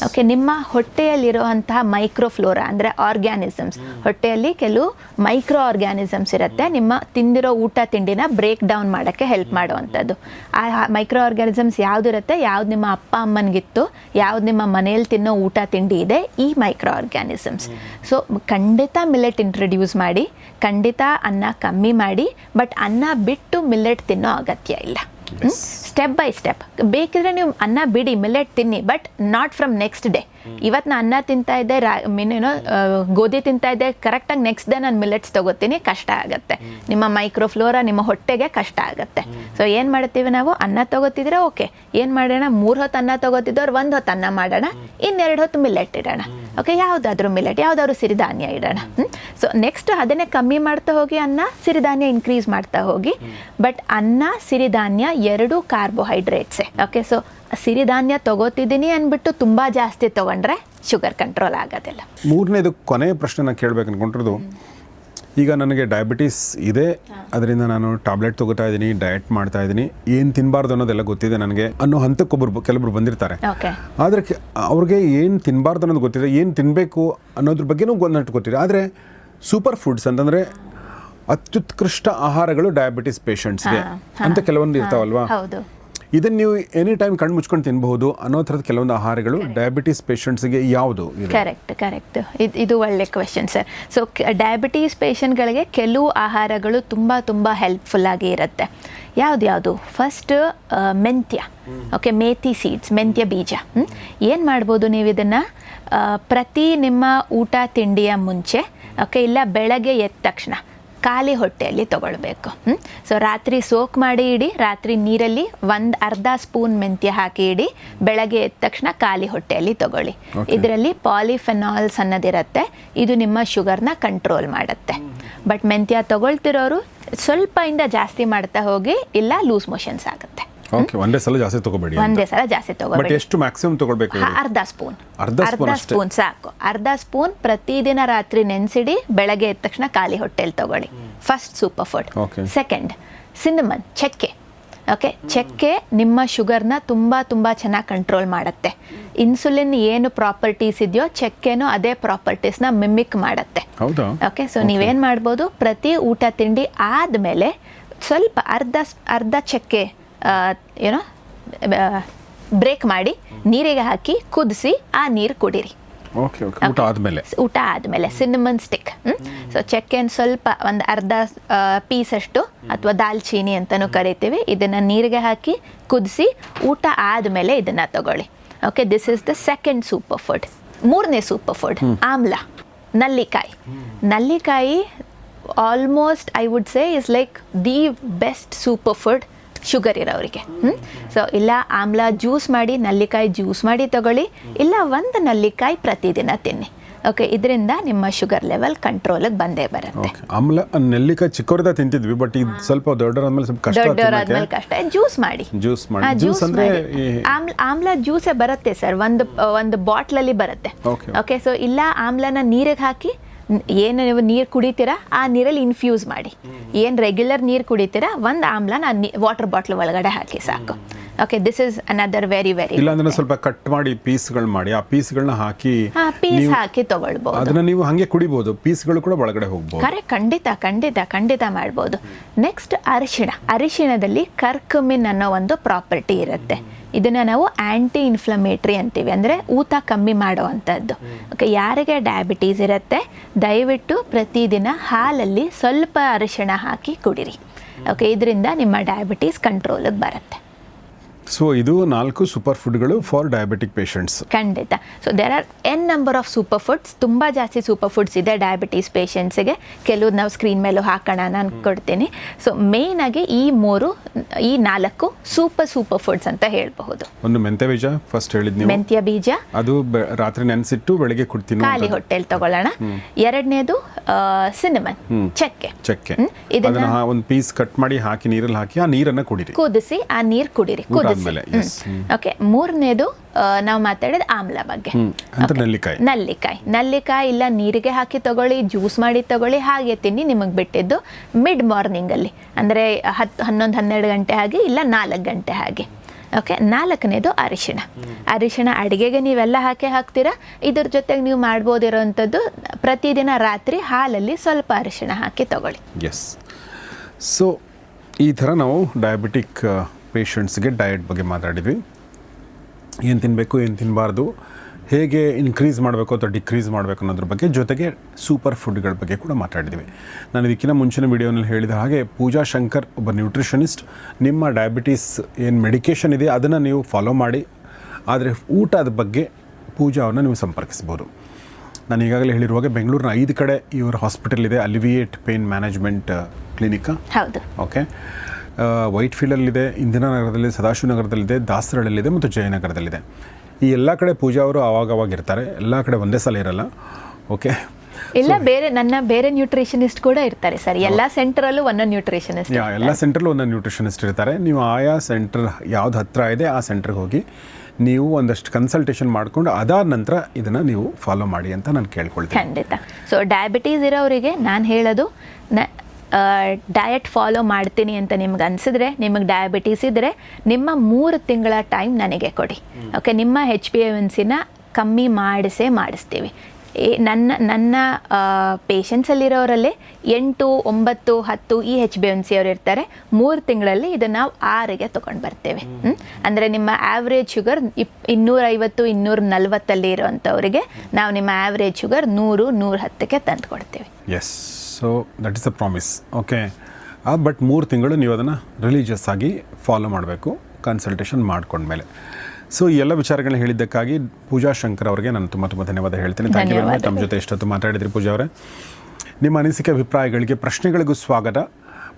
ಓಕೆ ನಿಮ್ಮ ಹೊಟ್ಟೆಯಲ್ಲಿರುವಂತಹ ಮೈಕ್ರೋಫ್ಲೋರಾ ಅಂದರೆ ಆರ್ಗ್ಯಾನಿಸಮ್ಸ್ ಹೊಟ್ಟೆಯಲ್ಲಿ ಕೆಲವು ಮೈಕ್ರೋ ಆರ್ಗ್ಯಾನಿಸಮ್ಸ್ ಇರುತ್ತೆ ನಿಮ್ಮ ತಿಂದಿರೋ ಊಟ ತಿಂಡಿನ ಬ್ರೇಕ್ ಡೌನ್ ಮಾಡೋಕ್ಕೆ ಹೆಲ್ಪ್ ಮಾಡುವಂಥದ್ದು. ಆ ಮೈಕ್ರೋ ಆರ್ಗ್ಯಾನಿಸಮ್ಸ್ ಯಾವುದಿರುತ್ತೆ ಯಾವ್ದು ನಿಮ್ಮ ಅಪ್ಪ ಅಮ್ಮನಿಗಿತ್ತು ಯಾವ್ದು ನಿಮ್ಮ ಮನೆಯಲ್ಲಿ ತಿನ್ನೋ ಊಟ ತಿಂಡಿ ಇದೆ ಈ ಮೈಕ್ರೋ ಆರ್ಗ್ಯಾನಿಸಮ್ಸ್ ಸೊ ಖಂಡಿತ ಮಿಲೆಟ್ ಇಂಟ್ರೊಡ್ಯೂಸ್ ಮಾಡಿ ಖಂಡಿತ ಅನ್ನ ಕಮ್ಮಿ ಮಾಡಿ ಬಟ್ ಅನ್ನ ಬಿಟ್ಟು ಮಿಲ್ಲೆಟ್ ತಿನ್ನೋ ಅಗತ್ಯ ಇಲ್ಲ. ಸ್ಟೆಪ್ ಬೈ ಸ್ಟೆಪ್ ಬೇಕಿದ್ರೆ ನೀವು ಅನ್ನ ಬಿಡಿ ಮಿಲ್ಲೆಟ್ ತಿನ್ನಿ but not from next day ಇವತ್ತು ನಾನು ಅನ್ನ ತಿಂತಾ ಇದ್ದೆ, ರಾ, ಮೀನು ಗೋಧಿ ತಿಂತಾ ಇದ್ದೆ. ಕರೆಕ್ಟಾಗಿ ನೆಕ್ಸ್ಟ್ ಡೇ ನಾನು ಮಿಲೆಟ್ಸ್ ತಗೋತೀನಿ, ಕಷ್ಟ ಆಗುತ್ತೆ. ನಿಮ್ಮ ಮೈಕ್ರೋಫ್ಲೋರಾ ನಿಮ್ಮ ಹೊಟ್ಟೆಗೆ ಕಷ್ಟ ಆಗುತ್ತೆ. ಸೊ ಏನು ಮಾಡ್ತೀವಿ ನಾವು? ಅನ್ನ ತಗೋತಿದ್ರೆ ಓಕೆ ಏನು ಮಾಡೋಣ? ಮೂರು ಹೊತ್ತು ಅನ್ನ ತಗೋತಿದ್ದವ್ರು ಒಂದು ಹೊತ್ತು ಅನ್ನ ಮಾಡೋಣ. ಇನ್ನೆರಡು ಹೊತ್ತು ಮಿಲೆಟ್ ಇಡೋಣ. ಓಕೆ ಯಾವುದಾದ್ರೂ ಮಿಲೆಟ್ ಯಾವುದಾದ್ರು ಸಿರಿಧಾನ್ಯ ಇಡೋಣ. ಸೊ ನೆಕ್ಸ್ಟ್ ಅದನ್ನೇ ಕಮ್ಮಿ ಮಾಡ್ತಾ ಹೋಗಿ ಅನ್ನ, ಸಿರಿಧಾನ್ಯ ಇನ್ಕ್ರೀಸ್ ಮಾಡ್ತಾ ಹೋಗಿ. ಬಟ್ ಅನ್ನ, ಸಿರಿಧಾನ್ಯ ಎರಡೂ ಕಾರ್ಬೋಹೈಡ್ರೇಟ್ಸೇ ಓಕೆ ಸೊ ಸಿರಿಧಾನ್ಯ ತಗೋತಿದ್ದೀನಿ ಅಂದ್ಬಿಟ್ಟು ತುಂಬ ಜಾಸ್ತಿ ತಗೊಂಡ್ರೆ ಶುಗರ್ ಕಂಟ್ರೋಲ್ ಆಗೋದಿಲ್ಲ. ಮೂರನೇದು ಕೊನೆಯ ಪ್ರಶ್ನೆ ನಾನು ಕೇಳಬೇಕು ಅನ್ಕೊಂಡಿರೋದು ಈಗ ನನಗೆ ಡಯಾಬಿಟೀಸ್ ಇದೆ ಅದರಿಂದ ನಾನು ಟ್ಯಾಬ್ಲೆಟ್ ತಗೋತಾ ಇದ್ದೀನಿ ಡಯಟ್ ಮಾಡ್ತಾ ಇದ್ದೀನಿ ಏನು ತಿನ್ನಬಾರ್ದು ಅನ್ನೋದೆಲ್ಲ ಗೊತ್ತಿದೆ ನನಗೆ ಅನ್ನೋ ಹಂತಕ್ಕೊಬ್ಬರು ಕೆಲವರು ಬಂದಿರ್ತಾರೆ. ಆದರೆ ಅವ್ರಿಗೆ ಏನು ತಿನ್ನಬಾರ್ದು ಅನ್ನೋದು ಗೊತ್ತಿದೆ ಏನು ತಿನ್ನಬೇಕು ಅನ್ನೋದ್ರ ಬಗ್ಗೆನೂ ಒಂದಷ್ಟು ಗೊತ್ತಿದೆ. ಆದರೆ ಸೂಪರ್ ಫುಡ್ಸ್ ಅಂತಂದರೆ ಅತ್ಯುತ್ಕೃಷ್ಟ ಆಹಾರಗಳು ಡಯಾಬಿಟಿಸ್ ಪೇಷಂಟ್ಸ್ಗೆ ಅಂತ ಕೆಲವೊಂದು ಇರ್ತಾವಲ್ವಾ? ಇದನ್ನು ನೀವು ಎನಿ ಟೈಮ್ ಕಣ್ಣು ಮುಚ್ಕೊಂಡು ತಿನ್ನಬಹುದು ಅನ್ನೋ ಥರದ ಕೆಲವೊಂದು ಆಹಾರಗಳು ಡಯಾಬಿಟಿಸ್ ಪೇಷಂಟ್ಸ್ಗೆ ಯಾವುದು ಕರೆಕ್ಟ್ ಕರೆಕ್ಟ್ ಇದು ಇದು ಒಳ್ಳೆ ಕ್ವೆಶನ್ ಸರ್ ಸೊ ಡಯಾಬಿಟೀಸ್ ಪೇಷಂಟ್ಗಳಿಗೆ ಕೆಲವು ಆಹಾರಗಳು ತುಂಬ ತುಂಬ ಹೆಲ್ಪ್ಫುಲ್ ಆಗಿ ಇರುತ್ತೆ. ಯಾವ್ದು ಯಾವುದು? ಫಸ್ಟ್ ಮೆಂತ್ಯ. ಓಕೆ ಮೇಥಿ ಸೀಡ್ಸ್ ಮೆಂತ್ಯ ಬೀಜ. ಏನು ಮಾಡ್ಬೋದು ನೀವು ಇದನ್ನು? ಪ್ರತಿ ನಿಮ್ಮ ಊಟ ತಿಂಡಿಯ ಮುಂಚೆ ಓಕೆ ಇಲ್ಲ ಬೆಳಗ್ಗೆ ಎದ್ದ ತಕ್ಷಣ. ಖಾಲಿ ಹೊಟ್ಟೆಯಲ್ಲಿ ತಗೊಳ್ಬೇಕು. ಸೊ ರಾತ್ರಿ ಸೋಕ್ ಮಾಡಿ ಇಡಿ ರಾತ್ರಿ ನೀರಲ್ಲಿ ಒಂದು ಅರ್ಧ ಸ್ಪೂನ್ ಮೆಂತ್ಯ ಹಾಕಿ ಇಡಿ ಬೆಳಗ್ಗೆ ಎದ್ದ ತಕ್ಷಣ ಖಾಲಿ ಹೊಟ್ಟೆಯಲ್ಲಿ ತಗೊಳ್ಳಿ. ಇದರಲ್ಲಿ ಪಾಲಿಫೆನಾಲ್ಸ್ ಅನ್ನೋದಿರುತ್ತೆ. ಇದು ನಿಮ್ಮ ಶುಗರ್ನ ಕಂಟ್ರೋಲ್ ಮಾಡುತ್ತೆ. ಬಟ್ ಮೆಂತ್ಯ ತಗೊಳ್ತಿರೋರು ಸ್ವಲ್ಪ ಇಂದ ಜಾಸ್ತಿ ಮಾಡ್ತಾ ಹೋಗಿ ಇಲ್ಲ ಲೂಸ್ ಮೋಷನ್ಸ್ ಆಗುತ್ತೆ. ಓಕೆ ಒಂದೇ ಸಲ ಜಾಸ್ತಿ ತಗೋಬೇಡಿ ಒಂದೇ ಸಲ ಜಾಸ್ತಿ ತಗೋಬೇಡಿ. ಎಷ್ಟು ಮ್ಯಾಕ್ಸಿಮಮ್ ತಗೊಳ್ಬೇಕು ಅರ್ಧ ಸ್ಪೂನ್. ಅರ್ಧ ಸ್ಪೂನ್ ಸಾಕು. ಅರ್ಧ ಸ್ಪೂನ್ ಪ್ರತಿದಿನ ರಾತ್ರಿ ನೆನೆಸಿಡಿ ಬೆಳಗ್ಗೆ ಎದ್ದ ತಕ್ಷಣ ಖಾಲಿ ಹೊಟ್ಟೆಲಿ ತಗೊಳ್ಳಿ. First super food second cinnamon ಚಕ್ಕೆ. ಓಕೆ ಚಕ್ಕೆ ನಿಮ್ಮ ಶುಗರ್ನ ತುಂಬ ತುಂಬ ಚೆನ್ನಾಗಿ ಕಂಟ್ರೋಲ್ ಮಾಡುತ್ತೆ. ಇನ್ಸುಲಿನ್ ಏನು ಪ್ರಾಪರ್ಟೀಸ್ ಇದೆಯೋ ಚಕ್ಕೆನೂ ಅದೇ ಪ್ರಾಪರ್ಟೀಸ್ನ ಮಿಮಿಕ್ ಮಾಡುತ್ತೆ. ಓಕೆ ಸೊ ನೀವೇನು ಮಾಡ್ಬೋದು? ಪ್ರತಿ ಊಟ ತಿಂಡಿ ಆದಮೇಲೆ ಸ್ವಲ್ಪ ಅರ್ಧ ಅರ್ಧ ಚಕ್ಕೆ ಏನೋ ಬ್ರೇಕ್ ಮಾಡಿ ನೀರಿಗೆ ಹಾಕಿ ಕುದಿಸಿ ಆ ನೀರು ಕುಡೀರಿ. ಓಕೆ ಓಕೆ ಊಟ ಆದಮೇಲೆ. ಊಟ ಆದಮೇಲೆ ಸಿನ್ನಮನ್ ಸ್ಟಿಕ್ ಸೊ ಚಕ್ಕೆನ ಸ್ವಲ್ಪ ಒಂದು ಅರ್ಧ ಪೀಸಷ್ಟು ಅಥವಾ ದಾಲ್ಚೀನಿ ಅಂತಲೂ ಕರಿತೀವಿ. ಇದನ್ನು ನೀರಿಗೆ ಹಾಕಿ ಕುದಿಸಿ ಊಟ ಆದಮೇಲೆ ಇದನ್ನು ತಗೊಳ್ಳಿ. Okay this is the second super food ಮೂರನೇ ಸೂಪರ್ ಫುಡ್ ಆಮ್ಲ ನಲ್ಲಿಕಾಯಿ. ನಲ್ಲಿಕಾಯಿ almost I would say is like the best super food sugar ಇರೋರಿಗೆ ಸೊ ಇಲ್ಲ ಆಮ್ಲ ಜ್ಯೂಸ್ ಮಾಡಿ ನಲ್ಲಿಕಾಯಿ ಜ್ಯೂಸ್ ಮಾಡಿ ತಗೊಳ್ಳಿ. ಇಲ್ಲ ಒಂದು ನಲ್ಲಿಕಾಯಿ ಪ್ರತಿದಿನ ತಿನ್ನಿ. ಓಕೆ ಇದರಿಂದ ನಿಮ್ಮ ಶುಗರ್ ಲೆವೆಲ್ ಕಂಟ್ರೋಲಿಗೆ ಬಂದೇ ಬರುತ್ತೆ. ಆಮ್ಲ ನೆಲ್ಲಿಕಾಯಿ ಚಿಕ್ಕವರದ ತಿಂತಿದ್ವಿ ಬಟ್ ಇದು ಸ್ವಲ್ಪ ದೊಡ್ಡರಾದ್ಮೇಲೆ ಸ್ವಲ್ಪ ಕಷ್ಟ ದೊಡ್ಡವರಾದ್ಮೇಲೆ ಕಷ್ಟ. ಜ್ಯೂಸ್ ಮಾಡಿ. ಜ್ಯೂಸ್ ಮಾಡಿ. ಜ್ಯೂಸ್ ಅಂದ್ರೆ. ಈ- ಆಮ್ಲ ಆಮ್ಲ ಜ್ಯೂಸೇ ಬರುತ್ತೆ ಸರ್ ಒಂದು ಒಂದು ಬಾಟ್ಲಲ್ಲಿ ಬರುತ್ತೆ. ಓಕೆ ಸೊ ಇಲ್ಲ ಆಮ್ಲನ ನೀರಿಗೆ ಹಾಕಿ ಏನು ನೀವು ನೀರು ಕುಡಿತೀರಾ? ಆ ನೀರಲ್ಲಿ ಇನ್ಫ್ಯೂಸ್ ಮಾಡಿ. ಏನು ರೆಗ್ಯುಲರ್ ನೀರು ಕುಡಿತೀರಾ? ಒಂದು ಆಮ್ಲನ ವಾಟರ್ ಬಾಟ್ಲ್ ಒಳಗಡೆ ಹಾಕಿ ಸಾಕು. Okay this is another very very ಇಲ್ಲ ಅಂದ್ರೆ ಸ್ವಲ್ಪ ಕಟ್ ಮಾಡಿ ಪೀಸ್ಗಳು ಮಾಡಿ ಆ ಪೀಸ್ಗಳನ್ನ ಹಾಕಿ ಹಾ ಪೀಸ್ ಹಾಕಿ ತಗೊಳ್ಬೋದು. ಅದನ್ನ ನೀವು ಹಾಗೆ ಕುಡಿಬಹುದು ಪೀಸ್ಗಳು ಕೂಡ ಒಳಗಡೆ ಹೋಗಬಹುದು ಕರೆ ಖಂಡಿತ ಖಂಡಿತ ಖಂಡಿತ ಮಾಡ್ಬೋದು. ನೆಕ್ಸ್ಟ್ ಅರಿಶಿಣ. ಅರಿಶಿಣದಲ್ಲಿ ಕರ್ಕಮಿನ್ ಅನ್ನೋ ಒಂದು ಪ್ರಾಪರ್ಟಿ ಇರುತ್ತೆ. ಇದನ್ನ ನಾವು ಆಂಟಿ ಇನ್ಫ್ಲಮೇಟ್ರಿ ಅಂತೀವಿ ಅಂದರೆ ಊತ ಕಮ್ಮಿ ಮಾಡುವಂತದ್ದು ಓಕೆ ಯಾರಿಗೆ ಡಯಾಬಿಟೀಸ್ ಇರುತ್ತೆ ದಯವಿಟ್ಟು ಪ್ರತಿದಿನ ಹಾಲಲ್ಲಿ ಸ್ವಲ್ಪ ಅರಿಶಿಣ ಹಾಕಿ ಕುಡಿರಿ. ಓಕೆ ಇದರಿಂದ ನಿಮ್ಮ ಡಯಾಬಿಟೀಸ್ ಕಂಟ್ರೋಲಿಗೆ ಬರುತ್ತೆ. ಸೊ ಇದು ನಾಲ್ಕು ಸೂಪರ್ ಫುಡ್ಗಳು ಫಾರ್ ಡಯಾಬಿಟಿಕ್ ಪೇಷಂಟ್ಸ್ ಖಂಡಿತ. So there are n number of super foods ತುಂಬ ಜಾಸ್ತಿ ಸೂಪರ್ ಫುಡ್ಸ್ ಇದೆ ಡಯಾಬಿಟೀಸ್ ಪೇಷಂಟ್ಸಿಗೆ ಕೆಲವು ನಾವು ಸ್ಕ್ರೀನ್ ಮೇಲೂ ಹಾಕೋಣ ನಾನು ಕೊಡ್ತೀನಿ ಸೊ ಆಗಿ ಈ ಮೂರು ಈ ನಾಲ್ಕು ಸೂಪರ್ ಸೂಪರ್ ಫುಡ್ಸ್ ಅಂತ ಹೇಳಬಹುದು. ಒಂದು ಮೆಂತ್ಯ ಬೀಜ ಫಸ್ಟ್ ಹೇಳಿದ್ ನೀವು. ಮೆಂತ್ಯ ಬೀಜ. ಅದು ರಾತ್ರಿ ನೆನೆಸಿಟ್ಟು ಬೆಳಿಗ್ಗೆ ಕುಡ್ತೀನಿ ಖಾಲಿ ಹೊಟ್ಟೆಲಿ ತಗೊಳ್ಳೋಣ. ಎರಡನೇದು ಸಿನಿಮನ್ ಚಕ್ಕೆ. ಚಕ್ಕೆ. ಇದನ್ನ- ಒಂದು ಪೀಸ್ ಕಟ್ ಮಾಡಿ ಹಾಕಿ ನೀರಲ್ಲಿ ಹಾಕಿ ಆ ನೀರನ್ನ ಕುಡಿರಿ. ಕುದಿಸಿ ಆ ನೀರು ಕುಡಿರಿ. ಕುದಿಸಿ. ಓಕೆ ಮೂರನೇದು ನಾವು ಮಾತಾಡಿದ ಆಮ್ಲ ಬಗ್ಗೆ. ನೆಲ್ಲಿಕಾಯಿ. ನಲ್ಲಿಕಾಯಿ. ನಲ್ಲಿಕಾಯಿ ಇಲ್ಲ ನೀರಿಗೆ ಹಾಕಿ ತಗೊಳ್ಳಿ ಜ್ಯೂಸ್ ಮಾಡಿ ತಗೊಳ್ಳಿ ಹಾಗೆ ತಿನ್ನಿ ನಿಮಗೆ ಬಿಟ್ಟಿದ್ದು ಮಿಡ್ ಮಾರ್ನಿಂಗಲ್ಲಿ ಅಂದ್ರೆ ಹತ್ತು ಹನ್ನೊಂದು ಹನ್ನೆರಡು ಗಂಟೆ ಹಾಗೆ ಇಲ್ಲ ನಾಲ್ಕು ಗಂಟೆ ಹಾಗೆ. ಓಕೆ ನಾಲ್ಕನೇದು ಅರಿಶಿಣ. ಅರಿಶಿಣ ಅಡುಗೆಗೆ ನೀವೆಲ್ಲ ಹಾಕಿ ಹಾಕ್ತೀರಾ? ಇದ್ರ ಜೊತೆಗೆ ನೀವು ಮಾಡ್ಬೋದಿರೋವಂಥದ್ದು ಪ್ರತಿದಿನ ರಾತ್ರಿ ಹಾಲಲ್ಲಿ ಸ್ವಲ್ಪ ಅರಿಶಿಣ ಹಾಕಿ ತಗೊಳ್ಳಿ. ಎಸ್ ಸೊ ಈ ಥರ ನಾವು ಡಯಾಬಿಟಿಕ್ ಪೇಷಂಟ್ಸ್ಗೆ ಡಯಟ್ ಬಗ್ಗೆ ಮಾತಾಡಿದ್ವಿ. ಏನು ತಿನ್ನಬೇಕು ಏನು ತಿನ್ನಬಾರ್ದು ಹೇಗೆ ಇನ್ಕ್ರೀಸ್ ಮಾಡಬೇಕು ಅಥವಾ ಡಿಕ್ರೀಸ್ ಮಾಡಬೇಕು ಅನ್ನೋದ್ರ ಬಗ್ಗೆ ಜೊತೆಗೆ ಸೂಪರ್ ಫುಡ್ಗಳ ಬಗ್ಗೆ ಕೂಡ ಮಾತಾಡಿದ್ವಿ. ನಾನು ಇದಕ್ಕಿಂತ ಮುಂಚಿನ ವಿಡಿಯೋನಲ್ಲಿ ಹೇಳಿದ ಹಾಗೆ ಪೂಜಾ ಶಂಕರ್ ಒಬ್ಬ ನ್ಯೂಟ್ರಿಷನಿಸ್ಟ್ ನಿಮ್ಮ ಡಯಾಬಿಟೀಸ್ ಏನು ಮೆಡಿಕೇಷನ್ ಇದೆ ಅದನ್ನು ನೀವು ಫಾಲೋ ಮಾಡಿ. ಆದರೆ ಊಟದ ಬಗ್ಗೆ ಪೂಜಾ ಅವ್ರನ್ನ ನೀವು ಸಂಪರ್ಕಿಸ್ಬೋದು ನಾನು ಈಗಾಗಲೇ ಹೇಳಿರುವಾಗ ಬೆಂಗಳೂರಿನ ಐದು ಕಡೆ ಇವರ ಹಾಸ್ಪಿಟಲ್ ಇದೆ ಅಲಿವಿಯೇಟ್ ಪೇನ್ ಮ್ಯಾನೇಜ್ಮೆಂಟ್ ಕ್ಲಿನಿಕ್ ಹೌದು. ಓಕೆ ವೈಟ್ ಫೀಲ್ಡಲ್ಲಿದೆ ಇಂದಿರಾನಗರದಲ್ಲಿ ಸದಾಶಿವನಗರದಲ್ಲಿದೆ ದಾಸರಳ್ಳಿದೆ ಮತ್ತು ಜಯನಗರದಲ್ಲಿದೆ. ಈ ಎಲ್ಲ ಕಡೆ ಪೂಜಾ ಅವರು ಆವಾಗವಾಗ ಇರ್ತಾರೆ. ಎಲ್ಲ ಕಡೆ ಒಂದೇ ಸಲ ಇರಲ್ಲ. ಓಕೆ ಇಲ್ಲ ಬೇರೆ ನನ್ನ ಬೇರೆ ನ್ಯೂಟ್ರಿಷನಿಸ್ಟ್ ಕೂಡ ಇರ್ತಾರೆ ಸರ್. ಎಲ್ಲ ಸೆಂಟರಲ್ಲೂ ಒಂದೊಂದು ನ್ಯೂಟ್ರಿಷನಿಸ್ಟ್ ಯಾ ಎಲ್ಲ ಸೆಂಟ್ರಲ್ಲೂ ಒಂದೊಂದು ನ್ಯೂಟ್ರಿಷನಿಸ್ಟ್ ಇರ್ತಾರೆ. ನೀವು ಆಯಾ ಸೆಂಟರ್ ಯಾವ್ದು ಹತ್ತಿರ ಇದೆ ಆ ಸೆಂಟ್ರಿಗೆ ಹೋಗಿ ನೀವು ಒಂದಷ್ಟು ಕನ್ಸಲ್ಟೇಷನ್ ಮಾಡಿಕೊಂಡು ಅದಾದ ನಂತರ ಇದನ್ನು ನೀವು ಫಾಲೋ ಮಾಡಿ ಅಂತ ನಾನು ಕೇಳ್ಕೊಳ್ತೀನಿ. ಖಂಡಿತ. ಸೊ ಡಯಾಬಿಟೀಸ್ ಇರೋರಿಗೆ ನಾನು ಹೇಳೋದು ನ ಡಯಟ್ ಫಾಲೋ ಮಾಡ್ತೀನಿ ಅಂತ ನಿಮ್ಗೆ ಅನಿಸಿದ್ರೆ ನಿಮಗೆ ಡಯಾಬಿಟೀಸ್ ಇದ್ದರೆ ನಿಮ್ಮ ಮೂರು ತಿಂಗಳ ಟೈಮ್ ನನಗೆ ಕೊಡಿ. ಓಕೆ ನಿಮ್ಮ ಹೆಚ್ ಬಿ ಎನ್ ಸಿನ ಕಮ್ಮಿ ಮಾಡಿಸೇ ಮಾಡಿಸ್ತೀವಿ. ಏ ನನ್ನ ನನ್ನ ಪೇಷಂಟ್ಸಲ್ಲಿರೋರಲ್ಲೇ ಎಂಟು ಒಂಬತ್ತು ಹತ್ತು ಈ ಹೆಚ್ ಬಿ ಎನ್ ಸಿ ಅವರು ಇರ್ತಾರೆ. ಮೂರು ತಿಂಗಳಲ್ಲಿ ಇದನ್ನು ನಾವು ಆರಿಗೆ ತೊಗೊಂಡು ಬರ್ತೇವೆ? ಅಂದರೆ ನಿಮ್ಮ ಆ್ಯಾವ್ರೇಜ್ ಶುಗರ್ ಇಪ್ ಇನ್ನೂರೈವತ್ತು ಇನ್ನೂರ ನಲ್ವತ್ತಲ್ಲಿ ಇರೋವಂಥವ್ರಿಗೆ ನಾವು ನಿಮ್ಮ ಆ್ಯಾವ್ರೇಜ್ ಶುಗರ್ ನೂರು ನೂರ ಹತ್ತಕ್ಕೆ ತಂದು ಕೊಡ್ತೇವೆ yes so that is a promise okay but ಮೂರು ತಿಂಗಳು ನೀವು ಅದನ್ನು ರಿಲೀಜಿಯಸ್ ಆಗಿ ಫಾಲೋ ಮಾಡಬೇಕು ಕನ್ಸಲ್ಟೇಷನ್ ಮಾಡ್ಕೊಂಡ್ಮೇಲೆ. ಸೊ ಈ ಎಲ್ಲ ವಿಚಾರಗಳನ್ನ ಹೇಳಿದ್ದಕ್ಕಾಗಿ ಪೂಜಾ ಶಂಕರ್ ಅವರಿಗೆ ನಾನು ತುಂಬ ತುಂಬ ಧನ್ಯವಾದ ಹೇಳ್ತೀನಿ. ಥ್ಯಾಂಕ್ ಯು ವೆರಿ ಮಚ್ ನಮ್ಮ ಜೊತೆ ಎಷ್ಟೊತ್ತು ಮಾತಾಡಿದ್ರಿ ಪೂಜಾ ಅವರೇ. ನಿಮ್ಮ ಅನಿಸಿಕೆ, ಅಭಿಪ್ರಾಯಗಳಿಗೆ ಪ್ರಶ್ನೆಗಳಿಗೂ ಸ್ವಾಗತ.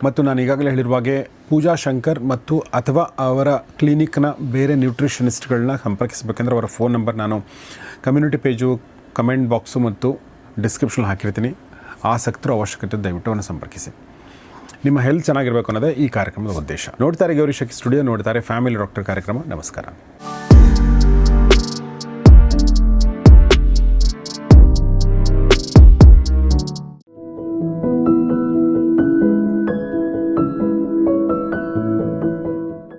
ಮತ್ತು ನಾನು ಈಗಾಗಲೇ ಹೇಳಿರುವಾಗೆ ಪೂಜಾ ಶಂಕರ್ ಮತ್ತು ಅಥವಾ ಅವರ ಕ್ಲಿನಿಕ್ನ ಬೇರೆ ನ್ಯೂಟ್ರಿಷನಿಸ್ಟ್ಗಳನ್ನ ಸಂಪರ್ಕಿಸಬೇಕೆಂದ್ರೆ ಅವರ ಫೋನ್ ನಂಬರ್ ನಾನು ಕಮ್ಯುನಿಟಿ ಪೇಜು ಕಮೆಂಟ್ ಬಾಕ್ಸು ಮತ್ತು ಡಿಸ್ಕ್ರಿಪ್ಷನ್ ಹಾಕಿರ್ತೀನಿ. ಆಸಕ್ತರು ಅವಶ್ಯಕತೆ ದಯವಿಟ್ಟು ಸಂಪರ್ಕಿಸಿ. ನಿಮ್ಮ ಹೆಲ್ತ್ ಚೆನ್ನಾಗಿರಬೇಕು ಅನ್ನೋದೇ ಈ ಕಾರ್ಯಕ್ರಮದ ಉದ್ದೇಶ. ನೋಡ್ತಾರೆ ಗೌರಿ ಶಕ್ತಿ ಸ್ಟುಡಿಯೋ ನೋಡ್ತಾರೆ ಫ್ಯಾಮಿಲಿ ಡಾಕ್ಟರ್ ಕಾರ್ಯಕ್ರಮ. ನಮಸ್ಕಾರ.